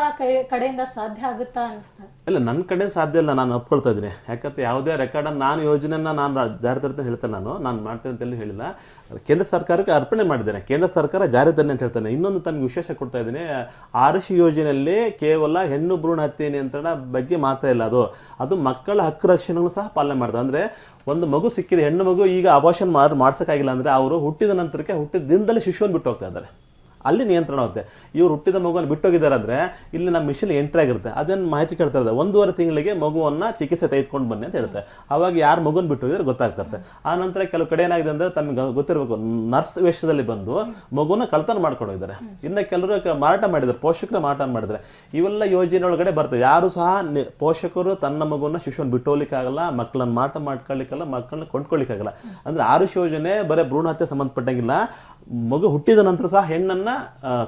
ಕಡೆಯಿಂದ ಸಾಧ್ಯ ಆಗುತ್ತಾ ಅನಿಸ್ತಾ ಇಲ್ಲ ನನ್ನ ಕಡೆ ಸಾಧ್ಯ ಇಲ್ಲ, ನಾನು ಒಪ್ಕೊಳ್ತಾ ಇದ್ದೀನಿ. ಯಾಕಂದ್ರೆ ಯಾವುದೇ ರೆಕಾರ್ಡನ್ನು ನಾನು ಯೋಜನೆಯನ್ನು ನಾನು ಜಾರಿ ತರ್ತೇನೆ ಹೇಳ್ತೇನೆ ನಾನು. ನಾನು ಮಾಡ್ತೇನೆ ಅಂತ ಎಲ್ಲೂ ಕೇಂದ್ರ ಸರ್ಕಾರಕ್ಕೆ ಅರ್ಪಣೆ ಮಾಡಿದ್ದೇನೆ. ಕೇಂದ್ರ ಸರ್ಕಾರ ಜಾರಿ ತನ್ನ ಅಂತ ಹೇಳ್ತಾನೆ. ಇನ್ನೊಂದು ತನಗೆ ವಿಶೇಷ ಕೊಡ್ತಾ ಇದ್ದೇನೆ. ಆರುಷ್ ಯೋಜನೆಯಲ್ಲಿ ಕೇವಲ ಹೆಣ್ಣು ಭ್ರೂಣ ಹತ್ಯೆ ನಿಯಂತ್ರಣ ಬಗ್ಗೆ ಮಾತ್ರ ಇಲ್ಲ ಅದು. ಅದು ಮಕ್ಕಳ ಹಕ್ಕು ರಕ್ಷಣೆಗಳು ಸಹ ಪಾಲನೆ ಮಾಡಿದೆ. ಅಂದರೆ ಒಂದು ಮಗು ಸಿಕ್ಕಿದೆ, ಹೆಣ್ಣು ಮಗು ಈಗ ಅಬಾಷನ್ ಮಾಡಿ, ಮಾಡ್ಸೋಕ್ಕಾಗಿಲ್ಲ ಅಂದರೆ ಅವರು ಹುಟ್ಟಿದ ನಂತರಕ್ಕೆ ಹುಟ್ಟಿದ ದಿನದಲ್ಲಿ ಶಿಶುವನ್ನು ಬಿಟ್ಟು ಹೋಗ್ತಾ ಇದ್ದಾರೆ. ಅಲ್ಲಿ ನಿಯಂತ್ರಣ ಆಗುತ್ತೆ ಇವ್ರು ಹುಟ್ಟಿದ ಮಗುವನ್ನು ಬಿಟ್ಟೋಗಿದ್ದಾರೆ ಅಂದರೆ ಇಲ್ಲಿ ನಮ್ಮ ಮಿಷನ್ ಎಂಟ್ರಿ ಆಗಿರುತ್ತೆ. ಅದನ್ನು ಮಾಹಿತಿ ಕೇಳ್ತಾ ಇದ್ದಾರೆ ಒಂದೂವರೆ ತಿಂಗಳಿಗೆ ಮಗುವನ್ನು ಚಿಕಿತ್ಸೆ ತೆಗೆದುಕೊಂಡು ಬನ್ನಿ ಅಂತ ಹೇಳ್ತಾರೆ. ಅವಾಗ ಯಾರು ಮಗುನ ಬಿಟ್ಟೋಗಿದ್ರೆ ಗೊತ್ತಾಗ್ತಾ ಇರುತ್ತೆ. ಆ ನಂತರ ಕೆಲವು ಕಡೆ ಏನಾಗಿದೆ ಅಂದರೆ ತಮಗೆ ಗೊತ್ತಿರಬೇಕು. ನರ್ಸ್ ವೇಷದಲ್ಲಿ ಬಂದು ಮಗುನ ಕಳ್ತನ ಮಾಡ್ಕೊಂಡು ಹೋಗಿದ್ದಾರೆ. ಇನ್ನು ಕೆಲವರು ಮಾರಾಟ ಮಾಡಿದ್ದಾರೆ. ಪೋಷಕರು ಮಾರಾಟ ಮಾಡಿದ್ರೆ ಇವೆಲ್ಲ ಯೋಜನೆ ಒಳಗಡೆ ಬರ್ತದೆ. ಯಾರು ಸಹ ಪೋಷಕರು ತನ್ನ ಮಗುನ ಶಿಶುವನ್ನು ಬಿಟ್ಟು ಆಗಲ್ಲ ಮಕ್ಕಳನ್ನ ಮಾಟ ಮಾಡ್ಕೊಳ್ಳಿಕ್ಕಾಗಲ್ಲ, ಮಕ್ಕಳನ್ನ ಕೊಂಡ್ಕೊಳ್ಳಿಕ್ಕಾಗಲ್ಲ. ಅಂದ್ರೆ ಆರುಷ್ ಯೋಜನೆ ಬರೀ ಭ್ರೂಣ ಹತ್ಯೆ ಸಂಬಂಧಪಟ್ಟಂಗಿಲ್ಲ. ಮಗು ಹುಟ್ಟಿದ ನಂತರ ಸಹ ಹೆಣ್ಣನ್ನ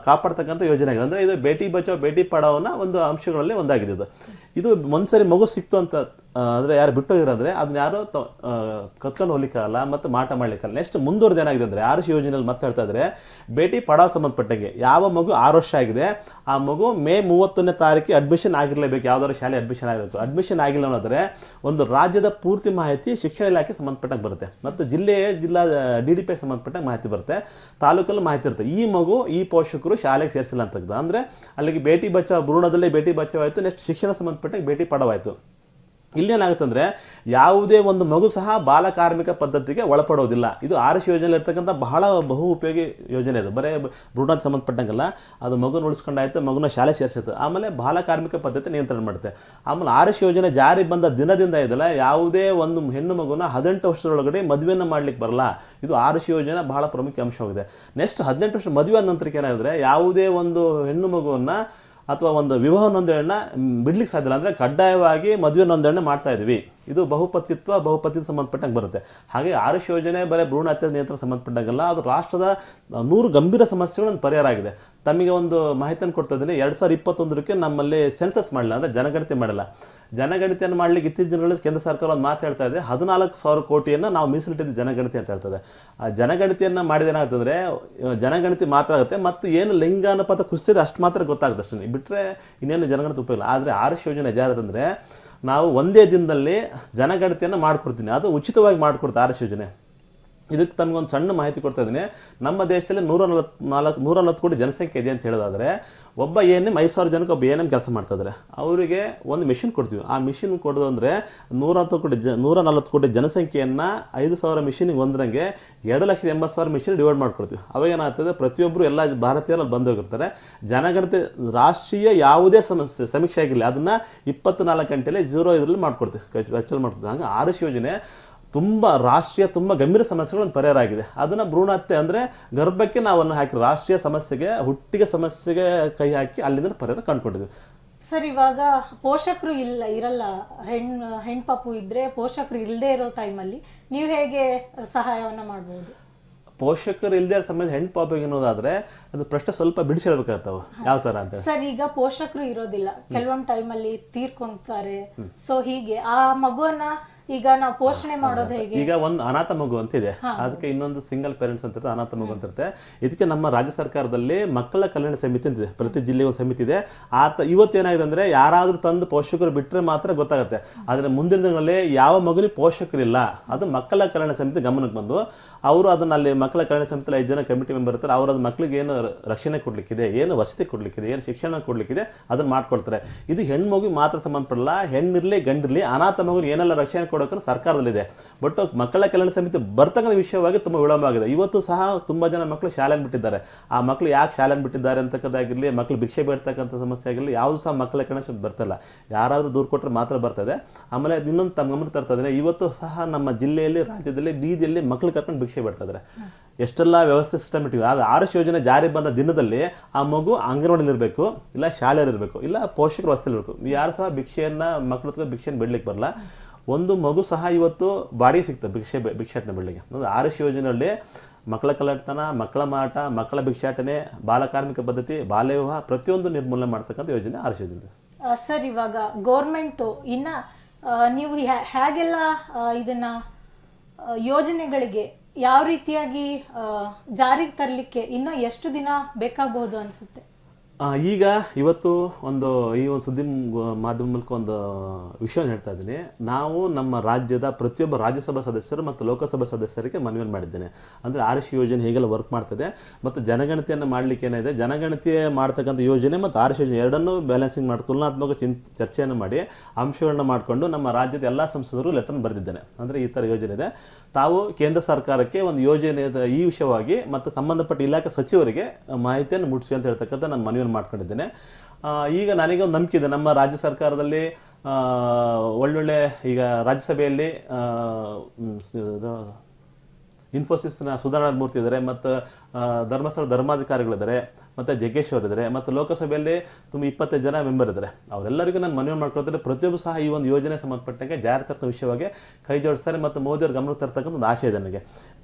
ಕಾಪಾಡ್ತಕ್ಕಂಥ ಯೋಜನೆ ಆಗಿದೆ. ಅಂದ್ರೆ ಇದು ಬೇಟಿ ಬಚಾವ್, ಬೇಟಿ ಪಡಾವನ ಒಂದು ಅಂಶಗಳಲ್ಲಿ ಒಂದಾಗಿದೆ ಇದು ಇದು ಒಂದ್ಸರಿ ಮಗು ಸಿಕ್ತು ಅಂತ ಅಂದ್ರೆ ಯಾರು ಬಿಟ್ಟೋಗಿರೋದ್ರೆ ಅದನ್ನ ಯಾರು ಕತ್ಕೊಂಡು ಹೋಗ್ಲಿಕ್ಕಾಗಲ್ಲ ಮತ್ತು ಮಾಟ ಮಾಡ್ಲಿಕ್ಕಲ್ಲ ನೆಕ್ಸ್ಟ್ ಮುಂದುವರೆದು ಏನಾಗಿದೆ ಅಂದರೆ ಆರುಷ್ ಯೋಜನೆಯಲ್ಲಿ ಮತ್ತೆ ಹೇಳ್ತಾ ಇದ್ರೆ ಭೇಟಿ ಪಡಾವ್ ಸಂಬಂಧಪಟ್ಟಂಗೆ. ಯಾವ ಮಗು ಆರು ವರ್ಷ ಆಗಿದೆ, ಆ ಮಗು ಮೇ ಮೂವತ್ತೊಂದನೇ ತಾರೀಕಿಗೆ ಅಡ್ಮಿಷನ್ ಆಗಿರಲೇಬೇಕು. ಯಾವುದಾದ್ರು ಶಾಲೆ ಅಡ್ಮಿಷನ್ ಆಗಬೇಕು. ಅಡ್ಮಿಷನ್ ಆಗಿಲ್ಲ ಅನ್ನೋದ್ರೆ ಒಂದು ರಾಜ್ಯದ ಪೂರ್ತಿ ಮಾಹಿತಿ ಶಿಕ್ಷಣ ಇಲಾಖೆ ಸಂಬಂಧಪಟ್ಟಂಗೆ ಬರುತ್ತೆ. ಮತ್ತು ಜಿಲ್ಲೆ ಜಿಲ್ಲಾ ಡಿ ಡಿ ಪಿ ಸಂಬಂಧಪಟ್ಟಂಗೆ ಮಾಹಿತಿ ಬರುತ್ತೆ. ತಾಲೂಕಲ್ಲಿ ಮಾಹಿತಿ ಇರುತ್ತೆ. ಈ ಮಗು, ಈ ಪೋಷಕರು ಶಾಲೆಗೆ ಸೇರಿಸಿಲ್ಲ ಅಂತ ಅಂದರೆ ಅಲ್ಲಿಗೆ ಭೇಟಿ ಬಚಾವ್, ಭ್ರೂಣದಲ್ಲೇ ಭೇಟಿ ಬಚಾವ್ ಆಯಿತು. ನೆಕ್ಸ್ಟ್ ಶಿಕ್ಷಣ ಸಂಬಂಧಪಟ್ಟಂಗೆ ಭೇಟಿ ಪಡವಾಯಿತು ಇಲ್ಲೇನಾಗುತ್ತೆ ಅಂದರೆ ಯಾವುದೇ ಒಂದು ಮಗು ಸಹ ಬಾಲಕಾರ್ಮಿಕ ಪದ್ಧತಿಗೆ ಒಳಪಡೋದಿಲ್ಲ. ಇದು ಆರ್ಎಸ್ ಯೋಜನೆ ಇರ್ತಕ್ಕಂಥ ಬಹಳ ಬಹು ಉಪಯೋಗಿ ಯೋಜನೆ ಅದು ಬರೀ ಭ್ರೂಣಕ್ಕೆ ಸಂಬಂಧಪಟ್ಟಂಗಲ್ಲ. ಅದು ಮಗು ಉಳಿಸ್ಕೊಂಡಾಯ್ತು, ಮಗುನ ಶಾಲೆ ಸೇರಿಸಿತ್ತು. ಆಮೇಲೆ ಬಾಲಕಾರ್ಮಿಕ ಪದ್ಧತಿ ನಿಯಂತ್ರಣ ಮಾಡುತ್ತೆ. ಆಮೇಲೆ ಆರ್ಎಸ್ ಯೋಜನೆ ಜಾರಿ ಬಂದ ದಿನದಿಂದ ಇದೆಲ್ಲ ಯಾವುದೇ ಒಂದು ಹೆಣ್ಣು ಮಗುನ ಹದಿನೆಂಟು ವರ್ಷದೊಳಗಡೆ ಮದುವೆಯನ್ನು ಮಾಡ್ಲಿಕ್ಕೆ ಬರಲ್ಲ. ಇದು ಆರ್ಎಸ್ ಯೋಜನೆ ಬಹಳ ಪ್ರಮುಖ ಅಂಶವಾಗಿದೆ. ನೆಕ್ಸ್ಟ್ ಹದಿನೆಂಟು ವರ್ಷ ಮದುವೆ ಆದ ನಂತರಕ್ಕೆ ಏನಾದರೆ ಯಾವುದೇ ಒಂದು ಹೆಣ್ಣು ಮಗುವನ್ನು ಅಥವಾ ಒಂದು ವಿವಾಹ ನೋಂದಣಿಯನ್ನು ಬಿಡ್ಲಿಕ್ಕೆ ಸಾಧ್ಯ ಇಲ್ಲ ಅಂದರೆ ಕಡ್ಡಾಯವಾಗಿ ಮದುವೆ ನೋಂದಣಿ ಮಾಡ್ತಾ ಇದ್ವಿ. ಇದು ಬಹುಪತಿತ್ವ ಬಹುಪತಿಗೆ ಸಂಬಂಧಪಟ್ಟಂಗೆ ಬರುತ್ತೆ. ಹಾಗೆ ಆರುಷ್ ಯೋಜನೆ ಬರೀ ಭ್ರೂಣ ಹತ್ಯೆ ನಿಯಂತ್ರಣ ಸಂಬಂಧಪಟ್ಟಂಗಲ್ಲ ಅದು ರಾಷ್ಟ್ರದ ನೂರು ಗಂಭೀರ ಸಮಸ್ಯೆಗಳನ್ನು ಪರಿಹಾರ ಆಗಿದೆ. ತಮಗೆ ಒಂದು ಮಾಹಿತಿಯನ್ನು ಕೊಡ್ತಾ ಇದ್ದೀನಿ ಎರಡು ಸಾವಿರದ ಇಪ್ಪತ್ತೊಂದರಕ್ಕೆ ನಮ್ಮಲ್ಲಿ ಸೆನ್ಸಸ್ ಮಾಡಲ್ಲ ಅಂದರೆ ಜನಗಣತಿ ಮಾಡಲ್ಲ. ಜನಗಣತಿಯನ್ನು ಮಾಡಲಿಕ್ಕೆ ಇತ್ತೀಚಿನ ದಿನಗಳಲ್ಲಿ ಕೇಂದ್ರ ಸರ್ಕಾರ ಒಂದು ಮಾತು ಹೇಳ್ತಾ ಇದೆ ಹದಿನಾಲ್ಕು ಸಾವಿರ ಕೋಟಿಯನ್ನು ನಾವು ಮೀಸಲಿಟ್ಟಿದ್ದು ಜನಗಣತಿ ಅಂತ ಹೇಳ್ತದೆ ಆ ಜನಗಣತಿಯನ್ನು ಮಾಡಿದ ಏನಾಗ್ತದೆ ಆ, ಜನಗಣತಿ ಮಾತ್ರ ಆಗುತ್ತೆ ಮತ್ತು ಏನು ಲಿಂಗಾನುಪಾತ ಕುಸಿತಿದೆ ಅಷ್ಟು ಮಾತ್ರ ಗೊತ್ತಾಗುತ್ತೆ ಅಷ್ಟೇ. ಬಿಟ್ಟರೆ ಇನ್ನೇನು ಜನಗಣತಿ ಉಪಯೋಗ ಆದರೆ ಆರುಷ್ ಯೋಜನೆ ಜಾರದಂದರೆ ನಾವು ಒಂದೇ ದಿನದಲ್ಲಿ ಜನಗಣತಿಯನ್ನು ಮಾಡಿಕೊಡ್ತೀನಿ. ಅದು ಉಚಿತವಾಗಿ ಮಾಡಿಕೊಡ್ತಾರೆ ಎಸ್ ಯೋಜನೆ. ಇದಕ್ಕೆ ತಮಗೊಂದು ಸಣ್ಣ ಮಾಹಿತಿ ಕೊಡ್ತಾ ಇದ್ದೀನಿ. ನಮ್ಮ ದೇಶದಲ್ಲಿ ನೂರ ನಲವತ್ತು ನಾಲ್ಕು, ನೂರ ನಲವತ್ತು ಕೋಟಿ ಜನಸಂಖ್ಯೆ ಇದೆ ಅಂತ ಹೇಳೋದಾದರೆ, ಒಬ್ಬ ಎಂ ಐದು ಸಾವಿರ ಜನಕ್ಕೆ ಒಬ್ಬ ಏನೇನು ಕೆಲಸ ಮಾಡ್ತಾ ಇದ್ದಾರೆ. ಅವರಿಗೆ ಒಂದು ಮಿಷಿನ್ ಕೊಡ್ತೀವಿ. ಆ ಮಿಷಿನ್ ಕೊಡೋದು ಅಂದರೆ ನೂರ ಹತ್ತು ಕೋಟಿ ಜ, ನೂರ ನಲವತ್ತು ಕೋಟಿ ಜನಸಂಖ್ಯೆಯನ್ನು ಐದು ಸಾವಿರ ಮಿಷಿನಿಗೆ ಒಂದ್ರಂಗೆ ಎರಡು ಲಕ್ಷದ ಎಂಬತ್ತು ಸಾವಿರ ಮಿಷಿನ್ ಡಿವೈಡ್ ಮಾಡ್ಕೊಡ್ತೀವಿ. ಅವಾಗ ಏನಾಗ್ತದೆ ಪ್ರತಿಯೊಬ್ಬರು ಎಲ್ಲ ಭಾರತೀಯರು ಅಲ್ಲಿ ಬಂದು ಹೋಗಿರ್ತಾರೆ. ಜನಗಣತಿ, ರಾಷ್ಟ್ರೀಯ ಯಾವುದೇ ಸಮಸ್ಯೆ, ಸಮೀಕ್ಷೆ ಆಗಿರಲಿ, ಅದನ್ನು ಇಪ್ಪತ್ನಾಲ್ಕು ಗಂಟೆಯಲ್ಲಿ ಜೀರೋ ಇದರಲ್ಲಿ ಮಾಡ್ಕೊಡ್ತೀವಿ. ವೆಚ್ಚಲ್ಲಿ ಮಾಡ್ಕೊಡ್ತೀವಿ. ಹಂಗೆ ಆರುಷ್ ಯೋಜನೆ ತುಂಬ ರಾಷ್ಟ್ರೀಯ ತುಂಬ ಗಂಭೀರ ಸಮಸ್ಯೆಗಳನ್ನು ಪರಿಹಾರ ಆಗಿದೆ ಅದನ್ನು ಭ್ರೂಣ ಹತ್ಯೆ ಅಂದರೆ ಗರ್ಭಕ್ಕೆ ನಾವನ್ನು ಹಾಕಿ ರಾಷ್ಟ್ರೀಯ ಸಮಸ್ಯೆಗೆ ಹುಟ್ಟಿಗೆ ಸಮಸ್ಯೆಗೆ ಕೈ ಹಾಕಿ ಅಲ್ಲಿಂದ ಪರಿಹಾರ ಕಂಡುಕೊಂಡಿದ್ವಿ. ಸರ್ ಇವಾಗ ಪೋಷಕರು ಇಲ್ಲ ಇರಲ್ಲ. ಹೆಣ್ಣು ಹೆಣ್ಪಾಪು ಇದ್ರೆ ಪೋಷಕರು ಇಲ್ಲದೆ ಇರೋ ಟೈಮಲ್ಲಿ ನೀವು ಹೇಗೆ ಸಹಾಯವನ್ನ ಮಾಡ್ಬೋದು? ಪೋಷಕರು ಇಲ್ಲದೆ ಸಮಯದ ಹೆಣ್ಣು ಪಾಪಿಗೆ ಅನ್ನೋದಾದ್ರೆ ಅದು ಪ್ರಶ್ನೆ ಸ್ವಲ್ಪ ಬಿಡಿಸಿ ಹೇಳ್ಬೇಕಾಗ್ತಾವ. ಯಾವ ತರ ಅಂತ. ಸರ್ ಈಗ ಪೋಷಕರು ಇರೋದಿಲ್ಲ. ಕೆಲವೊಂದು ಟೈಮಲ್ಲಿ ತೀರ್ಕೊಂತಾರೆ. ಸೊ ಹೀಗೆ ಆ ಮಗುವನ್ನ ಈಗ ನಾವು ಪೋಷಣೆ ಮಾಡೋದು ಹೇಗೆ? ಈಗ ಒಂದು ಅನಾಥ ಮಗು ಅಂತ ಇದೆ. ಅದಕ್ಕೆ ಇನ್ನೊಂದು ಸಿಂಗಲ್ ಪೇರೆಂಟ್ಸ್ ಅಂತ ಇರುತ್ತೆ ಅನಾಥ ಮಗು ಅಂತ ಇರುತ್ತೆ. ಇದಕ್ಕೆ ನಮ್ಮ ರಾಜ್ಯ ಸರ್ಕಾರದಲ್ಲಿ ಮಕ್ಕಳ ಕಲ್ಯಾಣ ಸಮಿತಿ ಅಂತಿದೆ ಪ್ರತಿ ಜಿಲ್ಲೆ ಒಂದು ಸಮಿತಿ ಇದೆ. ಆತ ಇವತ್ತು ಏನಾಗಿದೆ ಅಂದ್ರೆ ಯಾರಾದ್ರೂ ತಂದು ಪೋಷಕರು ಬಿಟ್ಟರೆ ಮಾತ್ರ ಗೊತ್ತಾಗುತ್ತೆ. ಆದರೆ ಮುಂದಿನ ದಿನಗಳಲ್ಲಿ ಯಾವ ಮಗುನಿ ಪೋಷಕರಿಲ್ಲ ಅದು ಮಕ್ಕಳ ಕಲ್ಯಾಣ ಸಮಿತಿ ಗಮನಕ್ಕೆ ಬಂದು ಅವರು ಅದನ್ನ ಅಲ್ಲಿ ಮಕ್ಕಳ ಕಲ್ಯಾಣ ಸಮಿತಿಯಲ್ಲಿ ಐದು ಜನ ಕಮಿಟಿ ಮೆಂಬರ್ ಇರ್ತಾರೆ ಅವ್ರ ಮಕ್ಕಳಿಗೆ ಏನು ರಕ್ಷಣೆ ಕೊಡ್ಲಿಕ್ಕಿದೆ ಏನು ವಸತಿ ಕೊಡ್ಲಿಕ್ಕಿದೆ ಏನು ಶಿಕ್ಷಣ ಕೊಡ್ಲಿಕ್ಕಿದೆ ಅದನ್ನ ಮಾಡ್ಕೊಡ್ತಾರೆ ಇದು ಹೆಣ್ಮಗು ಮಗು ಮಾತ್ರ ಸಂಬಂಧಪಡಲ್ಲ ಹೆಣ್ಣಿರ್ಲಿ ಗಂಡಿರ್ಲಿ ಅನಾಥ ಮಗು ಏನೆಲ್ಲ ರಕ್ಷಣೆ ಕೊಡೋಕೆ ಸರ್ಕಾರದಲ್ಲಿದೆ. ಬಟ್ ಮಕ್ಕಳ ಕಲ್ಯಾಣ ಸಮಿತಿ ಬರ್ತಕ್ಕಂಥ ವಿಷಯವಾಗಿ ತುಂಬ ವಿಳಂಬ ಆಗಿದೆ. ಇವತ್ತು ಸಹ ತುಂಬ ಜನ ಮಕ್ಕಳು ಶಾಲೆಯನ್ನು ಬಿಟ್ಟಿದ್ದಾರೆ. ಆ ಮಕ್ಕಳು ಯಾಕೆ ಶಾಲೆಯನ್ನು ಬಿಟ್ಟಿದ್ದಾರೆ ಅಂತಕ್ಕದ್ದಾಗಿರಲಿ ಮಕ್ಕಳು ಭಿಕ್ಷೆ ಬೇಡ್ತಕ್ಕಂಥ ಸಮಸ್ಯೆ ಆಗಿರಲಿ, ಯಾವುದು ಸಹ ಮಕ್ಕಳ ಕಲ್ಯಾಣ ಸಮಿತಿ ಬರ್ತಲ್ಲ. ಯಾರಾದರೂ ದೂರು ಕೊಟ್ಟರೆ ಮಾತ್ರ ಬರ್ತದೆ. ಆಮೇಲೆ ಇನ್ನೊಂದು ತಮ್ಮ ಗಮನ ತರ್ತಾ ಇವತ್ತು ಸಹ ನಮ್ಮ ಜಿಲ್ಲೆಯಲ್ಲಿ, ರಾಜ್ಯದಲ್ಲಿ, ಬೀದಿಯಲ್ಲಿ ಮಕ್ಕಳು ಕರ್ಕೊಂಡು ಭಿಕ್ಷೆ ಬೇಡ್ತಾ ಇದ್ದಾರೆ. ಎಷ್ಟೆಲ್ಲ ವ್ಯವಸ್ಥೆ ಸಿಸ್ಟಮ್ ಇಟ್ಟಿದೆ ಆರ್ ಎಸ್ ಯೋಜನೆ ಜಾರಿ ಬಂದ ದಿನದಲ್ಲಿ ಆ ಮಗು ಅಂಗನವಾಡಿಲಿರಬೇಕು ಇಲ್ಲ ಶಾಲೆಯಲ್ಲಿ ಇರಬೇಕು, ಇಲ್ಲ ಪೋಷಕರ ವ್ಯವಸ್ಥೆಯಲ್ಲಿರಬೇಕು ಯಾರು ಸಹ ಭಿಕ್ಷೆಯನ್ನು ಮಕ್ಕಳ ಹತ್ರ ಭಿಕ್ಷೆಯನ್ನು ಬಿಡ್ಲಿಕ್ಕೆ ಬರಲ್ಲ. ಒಂದು ಮಗು ಸಹ ಇವತ್ತು ಬಾಡಿಗೆ ಸಿಗ್ತದೆ ಭಿಕ್ಷೆ ಭಿಕ್ಷಾಟನೆ ಭಿಕ್ಷಾಟನೆ ಬಿಡ್ಲಿಕ್ಕೆ ಆರ್ ಎಸ್ ಯೋಜನೆಯಲ್ಲಿ ಮಕ್ಕಳ ಕಳ್ಳತನ, ಮಕ್ಕಳ ಮಾಟ, ಮಕ್ಕಳ ಭಿಕ್ಷಾಟನೆ ಬಾಲಕಾರ್ಮಿಕ ಪದ್ಧತಿ ಬಾಲ್ಯ ವಿವಾಹ ಪ್ರತಿಯೊಂದು ನಿರ್ಮೂಲನೆ ಮಾಡ್ತಕ್ಕಂಥ ಯೋಜನೆ ಆರುಷ್ ಯೋಜನೆ ಸರ್, ಇವಾಗ ಗೌರ್ಮೆಂಟು ಇನ್ನ ನೀವು ಹೇಗೆಲ್ಲ ಇದನ್ನ ಯೋಜನೆಗಳಿಗೆ ಯಾವ ರೀತಿಯಾಗಿ ಜಾರಿಗೆ ತರಲಿಕ್ಕೆ ಇನ್ನೂ ಎಷ್ಟು ದಿನ ಬೇಕಾಗಬಹುದು ಅನ್ಸುತ್ತೆ? ಈಗ ಇವತ್ತು ಒಂದು, ಈ ಒಂದು ಸುದ್ದಿ ಮಾಧ್ಯಮ ಮೂಲಕ ಒಂದು ವಿಷಯವನ್ನು ಹೇಳ್ತಾ ಇದ್ದೀನಿ. ನಾವು ನಮ್ಮ ರಾಜ್ಯದ ಪ್ರತಿಯೊಬ್ಬ ರಾಜ್ಯಸಭಾ ಸದಸ್ಯರು ಮತ್ತು ಲೋಕಸಭಾ ಸದಸ್ಯರಿಗೆ ಮನವಿ ಮಾಡಿದ್ದೇನೆ. ಅಂದರೆ ಆರ್ ಎಸ್ ಯೋಜನೆ ಹೇಗೆಲ್ಲ ವರ್ಕ್ ಮಾಡ್ತದೆ ಮತ್ತು ಜನಗಣತಿಯನ್ನು ಮಾಡಲಿಕ್ಕೆ ಏನಿದೆ? ಜನಗಣತಿ ಮಾಡ್ತಕ್ಕಂಥ ಯೋಜನೆ ಮತ್ತು ಆರುಷ್ ಯೋಜನೆ ಎರಡನ್ನೂ ಬ್ಯಾಲೆನ್ಸಿಂಗ್ ಮಾಡಿ, ತುಲನಾತ್ಮಕ ಚಿನ್ ಚರ್ಚೆಯನ್ನು ಮಾಡಿ, ಅಂಶಗಳನ್ನ ಮಾಡಿಕೊಂಡು ನಮ್ಮ ರಾಜ್ಯದ ಎಲ್ಲ ಸಂಸದರು ಲೆಟರ್ ಬರೆದಿದ್ದೇನೆ. ಅಂದರೆ ಈ ಥರ ಯೋಜನೆ ಇದೆ. ತಾವು ಕೇಂದ್ರ ಸರ್ಕಾರಕ್ಕೆ ಒಂದು ಯೋಜನೆ ಈ ವಿಷಯವಾಗಿ ಮತ್ತು ಸಂಬಂಧಪಟ್ಟ ಇಲಾಖೆ ಸಚಿವರಿಗೆ ಮಾಹಿತಿಯನ್ನು ಮುಟ್ಟಿಸಿ ಅಂತ ಹೇಳ್ತಕ್ಕಂಥ ನಾನು ಮನವಿಯನ್ನು ಮಾಡ್ಕೊಂಡಿದ್ದೇನೆ. ಈಗ ನನಗೆ ಒಂದು ನಂಬಿಕೆ ಇದೆ. ನಮ್ಮ ರಾಜ್ಯ ಸರ್ಕಾರದಲ್ಲಿ ಒಳ್ಳೊಳ್ಳೆ ಈಗ ರಾಜ್ಯಸಭೆಯಲ್ಲಿ ಇನ್ಫೋಸಿಸ್ನ ಸುಧಾರಣಾ ಮೂರ್ತಿ ಇದ್ದಾರೆ. ಮತ್ತು ಧರ್ಮಸ್ಥಳ ಧರ್ಮಾಧಿಕಾರಿಗಳಿದ್ದಾರೆ. ಮತ್ತು ಜಗ್ಗೇಶ್ ಅವರು ಇದ್ದಾರೆ ಮತ್ತು ಲೋಕಸಭೆಯಲ್ಲಿ ತುಂಬ ಇಪ್ಪತ್ತೈದು ಜನ ಮೆಂಬರ್ ಇದ್ದಾರೆ. ಅವರೆಲ್ಲರಿಗೂ ನಾನು ಮನವಿ ಮಾಡ್ಕೊಳ್ತಾರೆ ಪ್ರತಿಯೊಬ್ಬರು ಸಹ ಈ ಒಂದು ಯೋಜನೆ ಸಂಬಂಧಪಟ್ಟಂಗೆ ಜಾರಿ ತರ್ತಕ್ಕಂಥ ವಿಷಯವಾಗಿ ಕೈ ಜೋಡಿಸ್ತಾರೆ ಮತ್ತು ಮೋದಿಯವ್ರ ಗಮನಕ್ಕೆ ತರ್ತಕ್ಕಂಥ ಒಂದು ಆಶೆ ಇದೆ ನನಗೆ.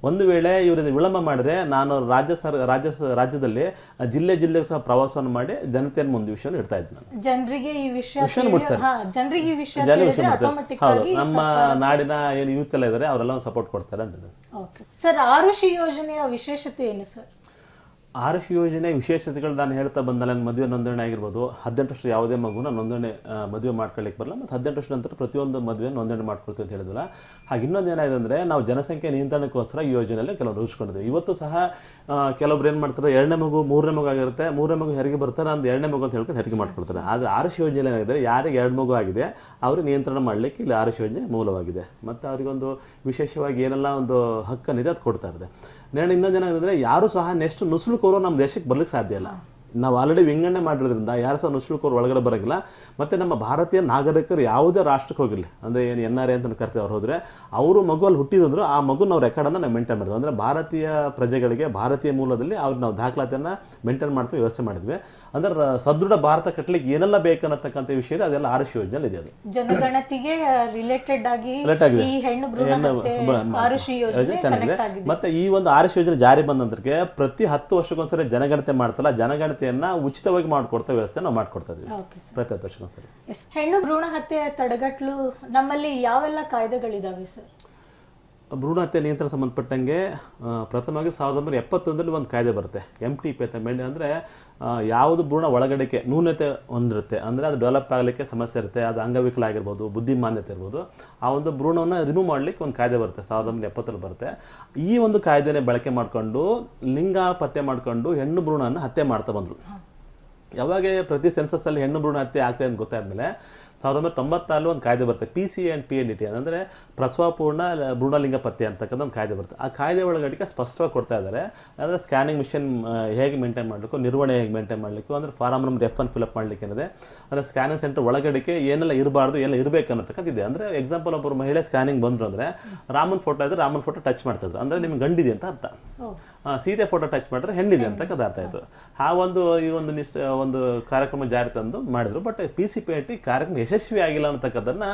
ಒಂದು ವೇಳೆ ಇವರು ವಿಳಂಬ ಮಾಡಿದ್ರೆ ನಾನು ರಾಜ್ಯ ಸರ್ ರಾಜ್ಯ ರಾಜ್ಯದಲ್ಲಿ ಜಿಲ್ಲೆ ಜಿಲ್ಲೆಗೂ ಸಹ ಪ್ರವಾಸವನ್ನು ಮಾಡಿ ಜನತೆಯನ್ನು ಮುಂದೆ ವಿಷಯವನ್ನು ಇಡ್ತಾ ಇದ್ದೆ ನಾನು. ಜನರಿಗೆ ಈ ವಿಷಯ ಜನರಿಗೆ ಈ ವಿಷಯ ಹೌದು ನಮ್ಮ ನಾಡಿನ ಏನು ಯೂತ್ ಎಲ್ಲ ಇದ್ದಾರೆ ಅವರೆಲ್ಲ ಸಪೋರ್ಟ್ ಕೊಡ್ತಾರೆ ಅಂತ ಸರ್ ಆರುಷಿ ಯೋಜನೆಯ ವಿಶೇಷತೆ ಏನು ಸರ್? ಆರುಷ್ ಯೋಜನೆ ವಿಶೇಷತೆಗಳು ನಾನು ಹೇಳ್ತಾ ನನ್ನ ಮದುವೆ ನೋಂದಣಿ ಆಗಿರ್ಬೋದು, ಹದಿನೆಂಟು ವರ್ಷ ಯಾವುದೇ ಮಗುನ ನೋಂದಣಿ ಮದುವೆ ಮಾಡ್ಕೊಳ್ಳಿಕ್ಕೆ ಬರಲ್ಲ, ಮತ್ತು ಹದಿನೆಂಟು ವರ್ಷ ನಂತರ ಪ್ರತಿಯೊಂದು ಮದುವೆ ನೋಂದಣಿ ಮಾಡ್ಕೊಳ್ತೀವಿ ಅಂತ ಹೇಳಿದ್ವಲ್ಲ ಹಾಗೆ ಇನ್ನೊಂದು ಏನಾಗಿದೆ ಅಂದರೆ, ನಾವು ಜನಸಂಖ್ಯೆ ನಿಯಂತ್ರಣಕ್ಕೋಸ್ಕರ ಈ ಯೋಜನೆಯಲ್ಲಿ ಕೆಲವು ರೂಢಿಸ್ಕೊಂಡಿದ್ದೀವಿ. ಇವತ್ತು ಸಹ ಕೆಲವೊಬ್ರು ಏನು ಮಾಡ್ತಾರೆ, ಎರಡನೇ ಮಗು ಮೂರನೇ ಮಗು ಆಗಿರುತ್ತೆ, ಮೂರನೇ ಮಗು ಹೆರಿಗೆ ಬರ್ತಾರೆ ಅಂದ್ರೆ ಎರಡನೇ ಮಗು ಅಂತ ಹೇಳ್ಕೊಂಡು ಹೆರಿಗೆ ಮಾಡ್ಕೊಳ್ತಾರೆ. ಆದರೆ ಆರ್ಸಿ ಯೋಜನೆ ಏನಾಗಿದೆ, ಯಾರಿಗೆ ಎರಡು ಮಗು ಆಗಿದೆ, ಅವ್ರಿಗೆ ನಿಯಂತ್ರಣ ಮಾಡಲಿಕ್ಕೆ ಇಲ್ಲಿ ಆರ್ಸಿ ಯೋಜನೆ ಮೂಲವಾಗಿದೆ. ಮತ್ತು ಅವರಿಗೊಂದು ವಿಶೇಷವಾಗಿ ಏನೆಲ್ಲ ಒಂದು ಹಕ್ಕನಿದೆ ಅದು ಕೊಡ್ತಾ ಇದೆ ಇನ್ನೊಂದು ಏನಾಗಿದೆ ಅಂದರೆ ಯಾರು ಸಹ ನೆಕ್ಸ್ಟ್ ನುಸುಳುಕೋರು ನಮ್ಮ ದೇಶಕ್ಕೆ ಬರ್ಲಿಕ್ಕೆ ಸಾಧ್ಯ ಇಲ್ಲ. ನಾವು ಆಲ್ರೆಡಿ ವಿಂಗಡಣೆ ಮಾಡಿರೋದ್ರಿಂದ ಯಾರು ಸಹ ನುಸುಳುಕೋರು ಒಳಗಡೆ ಬರೋಂಗಿಲ್ಲ. ಮತ್ತು ನಮ್ಮ ಭಾರತೀಯ ನಾಗರಿಕರು ಯಾವುದೇ ರಾಷ್ಟ್ರಕ್ಕೆ ಹೋಗಿರಲಿ. ಅಂದರೆ ಏನು ಎನ್ ಆರ್ ಎ ಅಂತ ಕರಿತೀವಿ ಅವ್ರು ಹೋದರೆ ಅವರು ಮಗು ಅಲ್ಲಿ ಹುಟ್ಟಿದ್ರು ಆ ಮಗು ನಾವು ರೆಕಾರ್ಡನ್ನು ನಾವು ಮೇಂಟೈನ್ ಮಾಡಿದ್ವಿ. ಅಂದರೆ ಭಾರತೀಯ ಪ್ರಜೆಗಳಿಗೆ ಭಾರತೀಯ ಮೂಲದಲ್ಲಿ ಅವ್ರು ನಾವು ದಾಖಲಾತಿಯನ್ನು ಮೇಂಟೈನ್ ಮಾಡ್ತೀವಿ ವ್ಯವಸ್ಥೆ ಮಾಡಿದ್ವಿ. ಅಂದ್ರೆ ಸದೃಢ ಭಾರತ ಕಟ್ಟಲಿಕ್ಕೆ ಏನೆಲ್ಲ ಬೇಕನ್ನತಕ್ಕಂಥ ವಿಷಯ ಇದೆ ಅದೆಲ್ಲ ಆರುಷಿ ಯೋಜನೆ ಇದೆ ಅದು. ಜನಗಣತಿಗೆ ರಿಲೇಟೆಡ್ ಆಗಿ ಈ ಹೆಣ್ಣು ಯೋಜನೆ ಚೆನ್ನಾಗಿದೆ. ಮತ್ತೆ ಈ ಒಂದು ಆರುಷಿ ಯೋಜನೆ ಜಾರಿ ಬಂದ ನಂತರಕ್ಕೆ ಪ್ರತಿ ಹತ್ತು ವರ್ಷಕ್ಕೊಂದ್ಸರಿ ಜನಗಣತಿ ಮಾಡ್ತಲ್ಲ. ಜನಗಣತಿಯನ್ನ ಉಚಿತವಾಗಿ ಮಾಡ್ಕೊಡ್ತಾ ವ್ಯವಸ್ಥೆ ನಾವು ಮಾಡ್ಕೊಡ್ತಾ ಓಕೆ ಸರ್ ಪ್ರತಿ ಹತ್ತು ವರ್ಷಕ್ಕೊಂದ್ಸರಿ. ಹೆಣ್ಣು ಭ್ರೂಣ ಹತ್ಯೆ ತಡೆಗಟ್ಟಲು ನಮ್ಮಲ್ಲಿ ಯಾವೆಲ್ಲ ಕಾಯ್ದೆಗಳಿದಾವೆ ಸರ್ ಭ್ರೂಣ ಹತ್ಯೆ ನಿಯಂತ್ರಣ ಸಂಬಂಧಪಟ್ಟಂಗೆ ಪ್ರಥಮವಾಗಿ ಸಾವಿರದ ಒಂಬೈನೂರ ಎಪ್ಪತ್ತೊಂದರಲ್ಲಿ ಒಂದು ಕಾಯ್ದೆ ಬರುತ್ತೆ. ಎಂ ಟಿ ಪಿ ಅಂತ ಮೇಲೆ ಅಂದರೆ ಯಾವುದು ಭ್ರೂಣ ಒಳಗಡೆಗೆ ನ್ಯೂನತೆ ಹೊಂದಿರುತ್ತೆ. ಅಂದರೆ ಅದು ಡೆವಲಪ್ ಆಗಲಿಕ್ಕೆ ಸಮಸ್ಯೆ ಇರುತ್ತೆ, ಅದು ಅಂಗವಿಕಲ ಆಗಿರ್ಬೋದು, ಬುದ್ಧಿಮಾನ್ಯತೆ ಇರ್ಬೋದು. ಆ ಒಂದು ಭ್ರೂಣವನ್ನು ರಿಮೂವ್ ಮಾಡಲಿಕ್ಕೆ ಒಂದು ಕಾಯ್ದೆ ಬರುತ್ತೆ, ಸಾವಿರದ ಒಂಬೈನೂರ ಎಪ್ಪತ್ತರಲ್ಲಿ ಬರುತ್ತೆ. ಈ ಒಂದು ಕಾಯ್ದೆನೇ ಬಳಕೆ ಮಾಡಿಕೊಂಡು ಲಿಂಗ ಪತ್ತೆ ಮಾಡಿಕೊಂಡು ಹೆಣ್ಣು ಭ್ರೂಣವನ್ನು ಹತ್ಯೆ ಮಾಡ್ತಾ ಬಂದರು. ಯಾವಾಗ ಪ್ರತಿ ಸೆನ್ಸಸ್ಸಲ್ಲಿ ಹೆಣ್ಣು ಭ್ರೂಣ ಹತ್ಯೆ ಆಗ್ತದೆ ಅಂತ ಗೊತ್ತಾದ್ಮೇಲೆ ಸಾವಿರದ ಒಂಬೈನೂರ ತೊಂಬತ್ತಾರು ಒಂದು ಕಾಯ್ದೆ ಬರುತ್ತೆ. P C and P N E T ಅಂದರೆ ಪ್ರಸವಪೂರ್ಣ ಭ್ರೂಣಲಿಂಗ ಪತ್ತೆ ಅಂತಕ್ಕಂಥ ಒಂದು ಕಾಯ್ದೆ ಬರುತ್ತೆ. ಆ ಕಾಯ್ದೆ ಒಳಗಡೆ ಸ್ಪಷ್ಟವಾಗಿ ಕೊಡ್ತಾ ಇದ್ದಾರೆ. ಅಂದರೆ ಸ್ಕ್ಯಾನಿಂಗ್ ಮಿಷನ್ ಹೇಗೆ ಮೇಂಟೈನ್ ಮಾಡಲಿಕ್ಕೂ ನಿರ್ವಹಣೆ ಹೇಗೆ ಮೇಂಟೈನ್ ಮಾಡಲಿಕ್ಕೂ ಅಂದರೆ ಫಾರಮ್ ನಮ್ಮ ರೆಫ್ ಅನ್ ಫಿಲಪ್ ಮಾಡಲಿಕ್ಕೆ ಏನಿದೆ ಅಂದರೆ ಸ್ಕ್ಯಾನಿಂಗ್ ಸೆಂಟರ್ ಒಳಗಡೆಗೆ ಏನೆಲ್ಲ ಇರಬಾರ್ದು ಎಲ್ಲ ಇರಬೇಕು ಇದೆ. ಅಂದರೆ ಎಕ್ಸಾಂಪಲ್ ಒಬ್ಬರು ಮಹಿಳೆ ಸ್ಕ್ಯಾನಿಂಗ್ ಬಂದರು ಅಂದರೆ ರಾಮನ್ ಫೋಟೋ ಇದ್ದರೆ ರಾಮನ್ ಫೋಟೋ ಟಚ್ ಮಾಡ್ತಿದ್ರು ಅಂದರೆ ನಿಮ್ಗೆ ಗಂಡಿದೆ ಅಂತ ಅರ್ಥ. ಸೀತೆ ಫೋಟೋ ಟಚ್ ಮಾಡಿದ್ರೆ ಹೆಣ್ಣಿದೆ ಅಂತ ಅರ್ಥ ಆಯಿತು. ಆ ಒಂದು ಈ ಒಂದು ನಿಶ್ಚ ಒಂದು ಕಾರ್ಯಕ್ರಮ ಜಾರಿ ತಂದು ಮಾಡಿದ್ರು. But P C P T ಕಾರ್ಯಕ್ರಮ ಯಶಸ್ವಿ ಆಗಿಲ್ಲ ಅಂತಕ್ಕದ್ದನ್ನು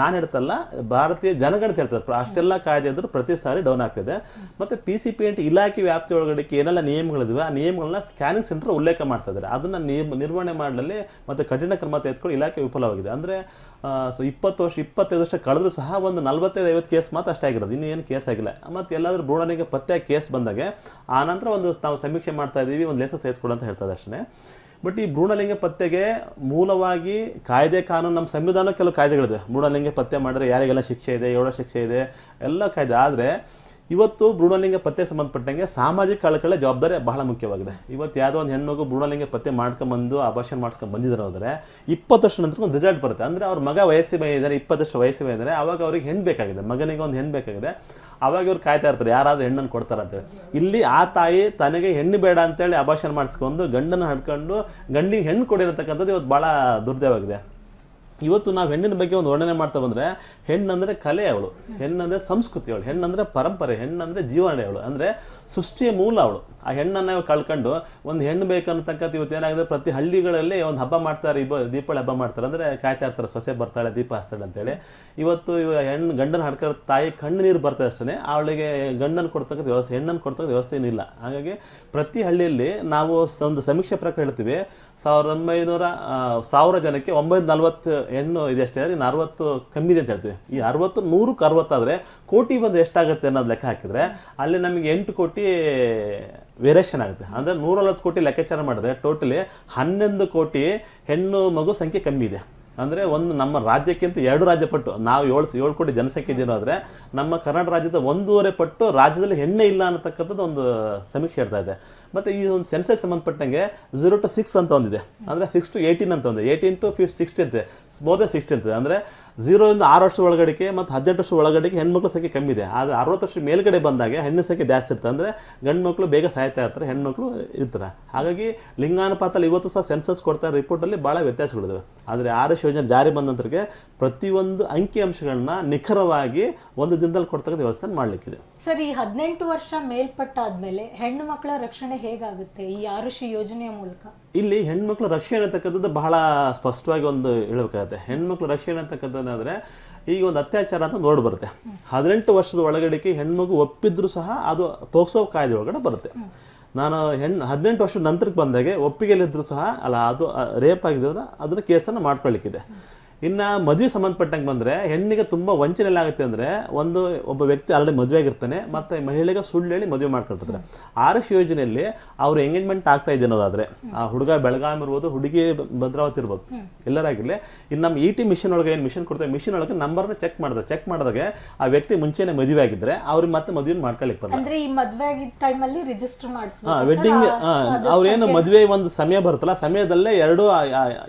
ನಾನು ಹೇಳ್ತಲ್ಲ, ಭಾರತೀಯ ಜನಗಣತಿ ಹೇಳ್ತಾರೆ ಅಷ್ಟೆಲ್ಲ ಕಾಯ್ದೆ ಇದ್ರು ಪ್ರತಿ ಸಾರಿ ಡೌನ್ ಆಗ್ತಿದೆ. ಮತ್ತೆ ಪಿ ಸಿ ಪಿ ಎಂಟ್ ಇಲಾಖೆ ವ್ಯಾಪ್ತಿ ಒಳಗಡೆ ಏನೆಲ್ಲ ನಿಯಮಗಳಿವೆ ಆ ನಿಯಮಗಳನ್ನ ಸ್ಕ್ಯಾನಿಂಗ್ ಸೆಂಟರ್ ಉಲ್ಲೇಖ ಮಾಡ್ತಾ ಇದ್ದಾರೆ. ಅದನ್ನ ನಿರ್ವಹಣೆ ಮಾಡಲಿ ಮತ್ತೆ ಕಠಿಣ ಕ್ರಮ ತೆಗೆದುಕೊಂಡು ಇಲಾಖೆ ವಿಫಲವಾಗಿದೆ. ಅಂದ್ರೆ ಸೊ ಇಪ್ಪತ್ತು ವರ್ಷ, ಇಪ್ಪತ್ತೈದು ವರ್ಷ ಕಳೆದ್ರೂ ಸಹ ಒಂದು ನಲ್ವತ್ತೈದು, ಐವತ್ತು ಕೇಸ್ ಮಾತ್ರ ಅಷ್ಟೇ ಆಗಿರೋದು. ಇನ್ನೇನು ಕೇಸ್ ಆಗಿಲ್ಲ. ಮತ್ತು ಎಲ್ಲಾದರೂ ಭ್ರೂಣನಿಗೆ ಪತ್ತೆ ಕೇಸ್ ಬಂದಾಗ, ಆ ನಂತರ ಒಂದು ನಾವು ಸಮೀಕ್ಷೆ ಮಾಡ್ತಾ ಇದ್ದೀವಿ ಒಂದು ಲೇಸಸ್ ತೆಗೆದುಕೊಳ್ಳೋ ಅಂತ ಹೇಳ್ತಾ ಅಷ್ಟೇ. ಬಟ್ ಈ ಭ್ರೂಣಲಿಂಗ ಪತ್ತೆಗೆ ಮೂಲವಾಗಿ ಕಾಯ್ದೆ ಕಾನೂನು, ನಮ್ಮ ಸಂವಿಧಾನ ಕೆಲವು ಕಾಯ್ದೆಗಳಿದೆ. ಭ್ರೂಣಲಿಂಗ ಪತ್ತೆ ಮಾಡಿದ್ರೆ ಯಾರಿಗೆಲ್ಲ ಶಿಕ್ಷೆ ಇದೆ, ಏಳೋ ಶಿಕ್ಷೆ ಇದೆ, ಎಲ್ಲ ಕಾಯ್ದೆ. ಆದರೆ ಇವತ್ತು ಭ್ರೂಣಲಿಂಗ ಪತ್ತೆ ಸಂಬಂಧಪಟ್ಟಂಗೆ ಸಾಮಾಜಿಕ ಕಳಕಳ ಜವಾಬ್ದಾರಿ ಬಹಳ ಮುಖ್ಯವಾಗಿದೆ. ಇವತ್ತು ಯಾವುದೋ ಒಂದು ಹೆಣ್ಮಗು ಭ್ರೂಣಲಿಂಗ ಪತ್ತೆ ಮಾಡ್ಕೊಂಬಂದು ಅಭಾಷಣ ಮಾಡ್ಸ್ಕೊಂಡು ಬಂದಿದ್ದಾರೆ ಹೋದರೆ ಇಪ್ಪತ್ತು ವರ್ಷ ನಂತರ ಒಂದು ರಿಸಲ್ಟ್ ಬರುತ್ತೆ. ಅಂದರೆ ಅವ್ರ ಮಗ ವಯಸ್ಸಿ ಇದ್ದಾರೆ ಇಪ್ಪತ್ತು ವರ್ಷ ವಯಸ್ಸಿ ಇದ್ದಾರೆ ಆವಾಗ ಅವ್ರಿಗೆ ಹೆಣ್ಣು ಬೇಕಾಗಿದೆ, ಮಗನಿಗೆ ಒಂದು ಹೆಣ್ಣು ಬೇಕಾಗಿದೆ. ಅವಾಗ ಇವ್ರು ಕಾಯ್ತಾ ಇರ್ತಾರೆ, ಯಾರಾದರೂ ಹೆಣ್ಣನ್ನು ಕೊಡ್ತಾರೆ ಅಂತೇಳಿ. ಇಲ್ಲಿ ಆ ತಾಯಿ ತನಗೆ ಹೆಣ್ಣು ಬೇಡ ಅಂತೇಳಿ ಅಭಾಷಣ ಮಾಡಿಸ್ಕೊಂಡು ಗಂಡನ ಹಡ್ಕೊಂಡು ಗಂಡಿಗೆ ಹೆಣ್ಣು ಕೊಡಿರತಕ್ಕಂಥದ್ದು ಇವತ್ತು ಭಾಳ ದುರ್ದಯವಾಗಿದೆ ಇವತ್ತು ನಾವು ಹೆಣ್ಣಿನ ಬಗ್ಗೆ ಒಂದು ವರ್ಣನೆ ಮಾಡ್ತಾ ಬಂದರೆ ಹೆಣ್ಣಂದರೆ ಕಲೆ ಅವಳು, ಹೆಣ್ಣಂದ್ರೆ ಸಂಸ್ಕೃತಿ ಅವಳು, ಹೆಣ್ಣಂದರೆ ಪರಂಪರೆ, ಹೆಣ್ಣಂದರೆ ಜೀವನ ಅವಳು ಅಂದರೆ ಸೃಷ್ಟಿಯ ಮೂಲ ಅವಳು. ಆ ಹೆಣ್ಣನ್ನು ಕಳ್ಕೊಂಡು ಒಂದು ಹೆಣ್ಣು ಬೇಕನ್ನತಕ್ಕಂಥ ಇವತ್ತು ಏನಾಗಿದೆ? ಪ್ರತಿ ಹಳ್ಳಿಗಳಲ್ಲಿ ಒಂದು ಹಬ್ಬ ಮಾಡ್ತಾರೆ, ಇಬ್ಬ ದೀಪಾವಳಿ ಹಬ್ಬ ಮಾಡ್ತಾರೆ. ಅಂದರೆ ಕಾಯ್ತಾ ಇರ್ತಾರೆ, ಸೊಸೆ ಬರ್ತಾಳೆ, ದೀಪ ಹಚ್ತಾಳೆ ಅಂತೇಳಿ. ಇವತ್ತು ಇವ ಹೆಣ್ಣು ಗಂಡನ ಹಡ್ಕೋ ತಾಯಿ ಕಣ್ಣು ನೀರು ಬರ್ತಾ ಅಷ್ಟೇ ಅವಳಿಗೆ ಗಂಡನ ಕೊಡ್ತಕ್ಕಂಥ ವ್ಯವಸ್ಥೆ ಹೆಣ್ಣನ್ನು ಕೊಡ್ತಕ್ಕಂಥ ವ್ಯವಸ್ಥೆ ಏನಿಲ್ಲ. ಹಾಗಾಗಿ ಪ್ರತಿ ಹಳ್ಳಿಯಲ್ಲಿ ನಾವು ಒಂದು ಸಮೀಕ್ಷೆ ಪ್ರಕಾರ ಹೇಳ್ತೀವಿ, ಸಾವಿರದ ಒಂಬೈನೂರ ಸಾವಿರ ಜನಕ್ಕೆ ಒಂಬೈನೂರ ನಲ್ವತ್ತು ಹೆಣ್ಣು ಇದೆ ಅಷ್ಟೇ. ಇನ್ನು ಅರವತ್ತು ಕಮ್ಮಿ ಇದೆ ಅಂತ ಹೇಳ್ತೀವಿ. ಈ ಅರವತ್ತು, ನೂರಕ್ಕೆ ಅರವತ್ತಾದರೆ ಕೋಟಿ ಬಂದು ಎಷ್ಟಾಗುತ್ತೆ ಅನ್ನೋದು ಲೆಕ್ಕ ಹಾಕಿದರೆ, ಅಲ್ಲಿ ನಮಗೆ ಎಂಟು ಕೋಟಿ ವೇರಿಯೇಷನ್ ಆಗುತ್ತೆ. ಅಂದರೆ ನೂರಲ್ವತ್ತು ಕೋಟಿ ಲೆಕ್ಕಾಚಾರ ಮಾಡಿದ್ರೆ ಟೋಟಲಿ ಹನ್ನೊಂದು ಕೋಟಿ ಹೆಣ್ಣು ಮಗು ಸಂಖ್ಯೆ ಕಮ್ಮಿ ಇದೆ. ಅಂದರೆ ಒಂದು ನಮ್ಮ ರಾಜ್ಯಕ್ಕಿಂತ ಎರಡು ರಾಜ್ಯ ಪಟ್ಟು, ನಾವು ಏಳು ಏಳು ಕೋಟಿ ಜನಸಂಖ್ಯೆ ಇದಿರೋದ್ರೆ ನಮ್ಮ ಕರ್ನಾಟಕ ರಾಜ್ಯದ ಒಂದೂವರೆ ಪಟ್ಟು ರಾಜ್ಯದಲ್ಲಿ ಹೆಣ್ಣೆ ಇಲ್ಲ ಅನ್ನತಕ್ಕಂಥದ್ದು ಒಂದು ಸಮೀಕ್ಷೆ ಇರ್ತಾ ಇದೆ. ಮತ್ತು ಈ ಒಂದು ಸೆನ್ಸಸ್ ಸಂಬಂಧಪಟ್ಟಂಗೆ ಝೀರೋ ಟು ಸಿಕ್ಸ್ ಅಂತ ಒಂದಿದೆ. ಅಂದರೆ ಸಿಕ್ಸ್ ಟು ಏಯ್ಟೀನ್ ಅಂತ ಒಂದು ಏಯ್ಟೀನ್ ಟು ಫಿಫ್ ಸಿಕ್ಸ್ಟಿ ಅಂತೆ ಮೋರ್ ದೆನ್ ಸಿಕ್ಸ್ಟಿ ಅಂತಿದೆ ಅಂದರೆ ಝೀರೋಯಿಂದ ಆರು ವರ್ಷ ಒಳಗಡೆಗೆ ಮತ್ತು ಹದಿನೆಂಟು ವರ್ಷ ಒಳಗಡೆಗೆ ಹೆಣ್ಮಕ್ಳ ಸಂಖ್ಯೆ ಕಮ್ಮಿ ಇದೆ. ಆದರೆ ಅರವತ್ತು ವರ್ಷ ಮೇಲ್ಗಡೆ ಬಂದಾಗ ಹೆಣ್ಣು ಸಂಖ್ಯೆ ಜಾಸ್ತಿ ಇರ್ತದೆ. ಅಂದರೆ ಗಂಡು ಮಕ್ಕಳು ಬೇಗ ಸಾಯ್ತಾ ಇರ್ತಾರೆ, ಹೆಣ್ಮಕ್ಳು ಇರ್ತಾರೆ. ಹಾಗಾಗಿ ಲಿಂಗಾನುಪಾತಲ್ಲಿ ಇವತ್ತು ಸಹ ಸೆನ್ಸಸ್ ಕೊಡ್ತಾ ರಿಪೋರ್ಟಲ್ಲಿ ಭಾಳ ವ್ಯತ್ಯಾಸಗಳಿದ್ದಾವೆ ಆದರೆ ಆರ್ ಯೋಜನೆ ಜಾರಿ ಬಂದ ನಂತರಕ್ಕೆ ಪ್ರತಿಯೊಂದು ಅಂಕಿಅಂಶಗಳನ್ನ ನಿಖರವಾಗಿ ಒಂದು ದಿನದಲ್ಲಿ ಕೊಡ್ತಕ್ಕಂಥ ವ್ಯವಸ್ಥೆ ಮಾಡಲಿಕ್ಕಿದೆ. ಸರ್ ಈ ಹದಿನೆಂಟು ವರ್ಷ ಮೇಲ್ಪಟ್ಟಾದ್ಮೇಲೆ ಹೆಣ್ಣು ಮಕ್ಕಳ ರಕ್ಷಣೆ ಹೇಗಾಗುತ್ತೆ ಈ ಆರುಷಿ ಯೋಜನೆಯ ಮೂಲಕ? ಇಲ್ಲಿ ಹೆಣ್ಮಕ್ಳ ರಕ್ಷಣೆ ಅಂತಕ್ಕಂಥದ್ದು ಬಹಳ ಸ್ಪಷ್ಟವಾಗಿ ಒಂದು ಹೇಳ್ಬೇಕಾಗತ್ತೆ. ಹೆಣ್ಮಕ್ಳ ರಕ್ಷಣೆ ಅಂತಕ್ಕಂಥದ್ದಾದ್ರೆ ಈಗ ಒಂದು ಅತ್ಯಾಚಾರ ಅಂತ ನೋಡಿ ಬರುತ್ತೆ. ಹದಿನೆಂಟು ವರ್ಷದ ಒಳಗಡೆಗೆ ಹೆಣ್ಮಗು ಒಪ್ಪಿದ್ರು ಸಹ ಅದು ಪೋಕ್ಸೋ ಕಾಯ್ದೆ ಒಳಗಡೆ ಬರುತ್ತೆ. ನಾನು ಹೆಣ್ಣು ಹದಿನೆಂಟು ವರ್ಷದ ನಂತರಕ್ಕೆ ಬಂದಾಗೆ ಒಪ್ಪಿಗೆಲಿದ್ರು ಸಹ, ಅಲ್ಲ ಅದು ರೇಪ್ ಆಗಿದ್ರೆ ಅದನ್ನು ಕೇಸನ್ನು ಮಾಡ್ಕೊಳ್ಳಿಕ್ಕಿದೆ. ಇನ್ನು ಮದುವೆ ಸಂಬಂಧಪಟ್ಟಂಗೆ ಬಂದರೆ ಹೆಣ್ಣಿಗೆ ತುಂಬ ವಂಚನೆ ಎಲ್ಲ ಆಗುತ್ತೆ ಅಂದರೆ ಒಂದು ಒಬ್ಬ ವ್ಯಕ್ತಿ ಆಲ್ರೆಡಿ ಮದುವೆ ಆಗಿರ್ತಾನೆ ಮತ್ತು ಮಹಿಳೆಗೆ ಸುಳ್ಳು ಹೇಳಿ ಮದುವೆ ಮಾಡ್ಕೊಟ್ಟಿರ್ತಾರೆ ಆರ್ ಎಸ್ ಯೋಜನೆಯಲ್ಲಿ ಅವ್ರ ಎಂಗೇಜ್ಮೆಂಟ್ ಆಗ್ತಾ ಇದೆ ಅನ್ನೋದಾದರೆ ಆ ಹುಡುಗ ಬೆಳಗಾಂ ಇರ್ಬೋದು ಹುಡುಗಿ ಭದ್ರಾವತಿ ಇರ್ಬೋದು ಎಲ್ಲರಾಗಿರಲಿ ಇನ್ನು ನಮ್ಮ ಇ ಟಿ ಮಿಷನ್ ಒಳಗೆ ಏನು ಮಿಷನ್ ಕೊಡ್ತಾರೆ ಮಿಷನ್ ಒಳಗೆ ನಂಬರ್ನ ಚೆಕ್ ಮಾಡಿದ್ರೆ ಚೆಕ್ ಮಾಡಿದಾಗ ಆ ವ್ಯಕ್ತಿ ಮುಂಚೆನೇ ಮದುವೆ ಆಗಿದ್ರೆ ಅವ್ರಿಗೆ ಮತ್ತೆ ಮದುವೆ ಮಾಡ್ಕೊಳ್ಳಿಕ್ಕೆ ಬರಲ್ಲ. ಅಂದ್ರೆ ಈ ಮದುವೆ ಆಗಿದ್ದ ಟೈಮಲ್ಲಿ ರಿಜಿಸ್ಟರ್ ಹಾ ಮಾಡಿಸ್ಬೇಕು ವೆಡ್ಡಿಂಗ್ ಅವ್ರೇನು ಮದುವೆ ಒಂದು ಸಮಯ ಬರುತ್ತಲ್ಲ ಸಮಯದಲ್ಲೇ ಎರಡು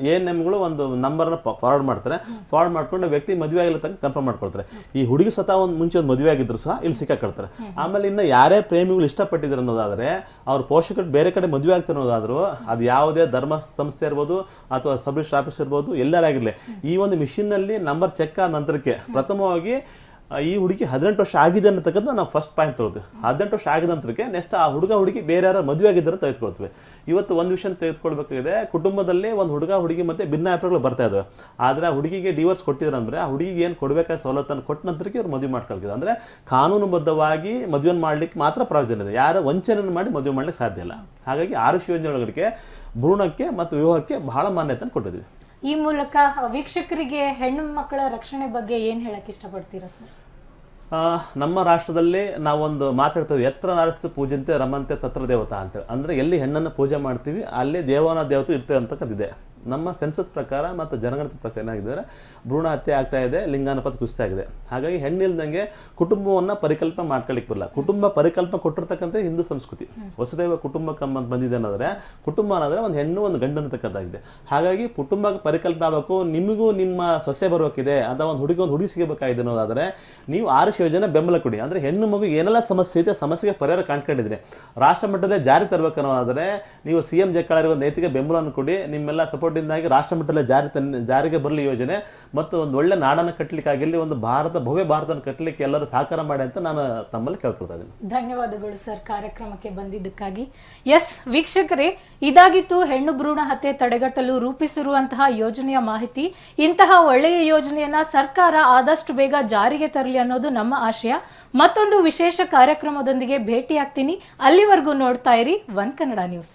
ಎ ಎನ್ ಎಮ್ಗಳು ಒಂದು ನಂಬರ್ನ ಫಾರ್ವರ್ಡ್ ಮಾಡ್ತಾರೆ. ಮಾಡ್ತಾರೆ ಫಾರ್ವರ್ಡ್ ಮಾಡ್ಕೊಂಡು ವ್ಯಕ್ತಿ ಮದುವೆ ಆಗಿಲ್ಲ ತನಕ ಕನ್ಫರ್ಮ್ ಮಾಡ್ಕೊಳ್ತಾರೆ. ಈ ಹುಡುಗಿ ಸತ ಒಂದು ಮುಂಚೆ ಒಂದು ಮದುವೆ ಆಗಿದ್ರು ಸಹ ಇಲ್ಲಿ ಸಿಕ್ಕಾಕೊಳ್ತಾರೆ. ಆಮೇಲೆ ಇನ್ನು ಯಾರೇ ಪ್ರೇಮಿಗಳು ಇಷ್ಟಪಟ್ಟಿದ್ರು ಅನ್ನೋದಾದ್ರೆ, ಅವ್ರ ಪೋಷಕರು ಬೇರೆ ಕಡೆ ಮದುವೆ ಅನ್ನೋದಾದ್ರು, ಅದು ಯಾವುದೇ ಧರ್ಮ ಸಂಸ್ಥೆ ಇರ್ಬೋದು ಅಥವಾ ಸಬ್ ಆಫೀಸ್ ಇರ್ಬೋದು ಎಲ್ಲರಾಗಿರಲಿ ಈ ಒಂದು ಮಿಷಿನ್ನಲ್ಲಿ ನಂಬರ್ ಚೆಕ್ ಆದ ನಂತರಕ್ಕೆ ಪ್ರಥಮವಾಗಿ ಈ ಹುಡುಗಿ ಹದಿನೆಂಟು ವರ್ಷ ಆಗಿದೆ ಅನ್ನತಕ್ಕಂಥ ನಾವು ಫಸ್ಟ್ ಪಾಯಿಂಟ್ ತೊಗೊಳ್ತೀವಿ. ಹದಿನೆಂಟು ವರ್ಷ ಆಗಿದೆ ಅಂತಕ್ಕೆ ನೆಕ್ಸ್ಟ್ ಆ ಹುಡುಗ ಹುಡುಗಿ ಬೇರೆ ಯಾರು ಮದುವೆ ಆಗಿದ್ದಾರೆ ತೆಗೆದುಕೊಳ್ತೀವಿ. ಇವತ್ತು ಒಂದು ವಿಷಯ ತೆಗೆದುಕೊಳ್ಬೇಕಾಗಿದೆ, ಕುಟುಂಬದಲ್ಲಿ ಒಂದು ಹುಡುಗ ಹುಡುಗಿ ಮತ್ತೆ ಭಿನ್ನಾಭಿಪ್ರಾಯಗಳು ಬರ್ತಾ ಇದ್ದಾವೆ ಆದರೆ ಆ ಹುಡುಗಿಗೆ ಡಿವೋರ್ಸ್ ಕೊಟ್ಟಿದ್ರೆ ಅಂದ್ರೆ ಆ ಹುಡುಗಿಗೆ ಏನು ಕೊಡಬೇಕಾದ ಸವಲತ್ತನ್ನು ಕೊಟ್ಟ ನಂತರಕ್ಕೆ ಅವ್ರು ಮದುವೆ ಮಾಡ್ಕೊಳ್ತಿದ್ದಾರೆ. ಅಂದರೆ ಕಾನೂನುಬದ್ಧವಾಗಿ ಮದುವೆ ಮಾಡ್ಲಿಕ್ಕೆ ಮಾತ್ರ ಪ್ರಯೋಜನ ಇದೆ. ಯಾರು ವಂಚನೆಯನ್ನು ಮಾಡಿ ಮದುವೆ ಮಾಡ್ಲಿಕ್ಕೆ ಸಾಧ್ಯ ಇಲ್ಲ. ಹಾಗಾಗಿ ಆರುಷ್ ಯೋಜನೆ ಒಳಗಡೆ ಭ್ರೂಣಕ್ಕೆ ಮತ್ತು ವಿವಾಹಕ್ಕೆ ಬಹಳ ಮಾನ್ಯತೆಯನ್ನು ಕೊಟ್ಟಿದ್ದೀವಿ. ಈ ಮೂಲಕ ವೀಕ್ಷಕರಿಗೆ ಹೆಣ್ಣು ಮಕ್ಕಳ ರಕ್ಷಣೆ ಬಗ್ಗೆ ಏನು ಹೇಳಕ್ಕೆ ಇಷ್ಟಪಡ್ತೀರಾ ಸರ್? ನಮ್ಮ ರಾಷ್ಟ್ರದಲ್ಲಿ ನಾವೊಂದು ಮಾತಾಡ್ತೇವೆ ಎತ್ತರ ನಾರಸ್ತು ಪೂಜಂತೆ ರಮಂತೆ ತತ್ರ ದೇವತಾ ಅಂತೇಳಿ. ಅಂದರೆ ಎಲ್ಲಿ ಹೆಣ್ಣನ್ನು ಪೂಜೆ ಮಾಡ್ತೀವಿ, ಅಲ್ಲಿ ದೇವನ ದೇವತೆ ಇರ್ತೇವೆ ಅಂತಕ್ಕಂಥದ್ದಿದೆ ನಮ್ಮ ಸೆನ್ಸಸ್ ಪ್ರಕಾರ ಮತ್ತು ಜನಗಣತಿ ಪ್ರಕಾರ ಏನಾಗಿದೆ ಭ್ರೂಣ ಹತ್ಯೆ ಆಗ್ತಾ ಇದೆ, ಲಿಂಗಾನುಪಾತ ಕುಸಿತ ಆಗಿದೆ ಹಾಗಾಗಿ ಹೆಣ್ಣಿಲ್ದಂಗೆ ಕುಟುಂಬವನ್ನು ಪರಿಕಲ್ಪನೆ ಮಾಡ್ಕೊಳ್ಳಿಕ್ಕೆ ಬರಲ್ಲ. ಕುಟುಂಬ ಪರಿಕಲ್ಪನೆ ಕೊಟ್ಟಿರ್ತಕ್ಕಂಥ ಹಿಂದೂ ಸಂಸ್ಕೃತಿ. ವಸುದೈವ ಕುಟುಂಬಕ್ಕೆ ಅಂತ ಬಂದಿದೆ ಅನ್ನೋದ್ರೆ, ಕುಟುಂಬ ಅನ್ನೋದ್ರೆ ಒಂದು ಹೆಣ್ಣು ಒಂದು ಗಂಡು ಅನ್ನತಕ್ಕಂಥದ್ದಾಗಿದೆ ಹಾಗಾಗಿ ಕುಟುಂಬಕ್ಕೆ ಪರಿಕಲ್ಪನೆ ಆಗಬೇಕು, ನಿಮಗೂ ನಿಮ್ಮ ಸೊಸೆ ಬರೋಕ್ಕಿದೆ, ಅಥವಾ ಒಂದು ಹುಡುಗಿ ಒಂದು ಹುಡುಗಿ ಸಿಗಬೇಕಾಗಿದೆ ಅನ್ನೋದಾದರೆ, ನೀವು ಆರ್ಷ ಯೋಜನೆ ಬೆಂಬಲ ಕೊಡಿ. ಅಂದರೆ ಹೆಣ್ಣು ಮಗು ಏನೆಲ್ಲ ಸಮಸ್ಯೆ ಇದೆ, ಸಮಸ್ಯೆಗೆ ಪರಿಹಾರ ಕಾಣ್ಕೊಂಡಿದ್ರೆ ರಾಷ್ಟ್ರ ಮಟ್ಟದಲ್ಲಿ ಜಾರಿ ತರಬೇಕನ್ನೋದಾದರೆ ನೀವು ಸಿ ಎಂ ಜಕ್ಕಳರಿಗೆ ಒಂದು ನೈತಿಕ ಬೆಂಬಲವನ್ನು ಕೊಡಿ, ನಿಮ್ಮೆಲ್ಲ ಸಪೋರ್ಟಿಂದಾಗಿ ರಾಷ್ಟ್ರ ಮಟ್ಟದಲ್ಲಿ ಜಾರಿ ಜಾರಿಗೆ ಬರಲಿ ಯೋಜನೆ ಮತ್ತು ಒಂದು ಒಳ್ಳೆ ನಾಡನ್ನು ಕಟ್ಟಲಿಕ್ಕೆ ಆಗಿರಲಿ, ಒಂದು ಭಾರತ, ಭವ್ಯ ಭಾರತನ ಕಟ್ಟಲಿಕ್ಕೆ ಎಲ್ಲರೂ ಸಹಕಾರ ಮಾಡಿ ಅಂತ ನಾನು ತಮ್ಮಲ್ಲಿ ಕೇಳ್ಕೊಳ್ತಾ ಇದ್ದೀನಿ. ಧನ್ಯವಾದಗಳು ಸರ್ ಕಾರ್ಯಕ್ರಮಕ್ಕೆ ಬಂದಿದ್ದಕ್ಕಾಗಿ. ಎಸ್ ವೀಕ್ಷಕರೇ, ಇದಾಗಿತ್ತು ಹೆಣ್ಣು ಭ್ರೂಣ ಹತ್ಯೆ ತಡೆಗಟ್ಟಲು ರೂಪಿಸಿರುವಂತಹ ಯೋಜನೆಯ ಮಾಹಿತಿ. ಇಂತಹ ಒಳ್ಳೆಯ ಯೋಜನೆಯನ್ನ ಸರ್ಕಾರ ಆದಷ್ಟು ಬೇಗ ಜಾರಿಗೆ ತರಲಿ ಅನ್ನೋದು ನಮ್ಮ ಆಶಯ. ಮತ್ತೊಂದು ವಿಶೇಷ ಕಾರ್ಯಕ್ರಮದೊಂದಿಗೆ ಭೇಟಿಯಾಗ್ತೀನಿ. ಅಲ್ಲಿವರೆಗೂ ನೋಡ್ತಾ ಇರಿ, ಒನ್ ಕನ್ನಡ ನ್ಯೂಸ್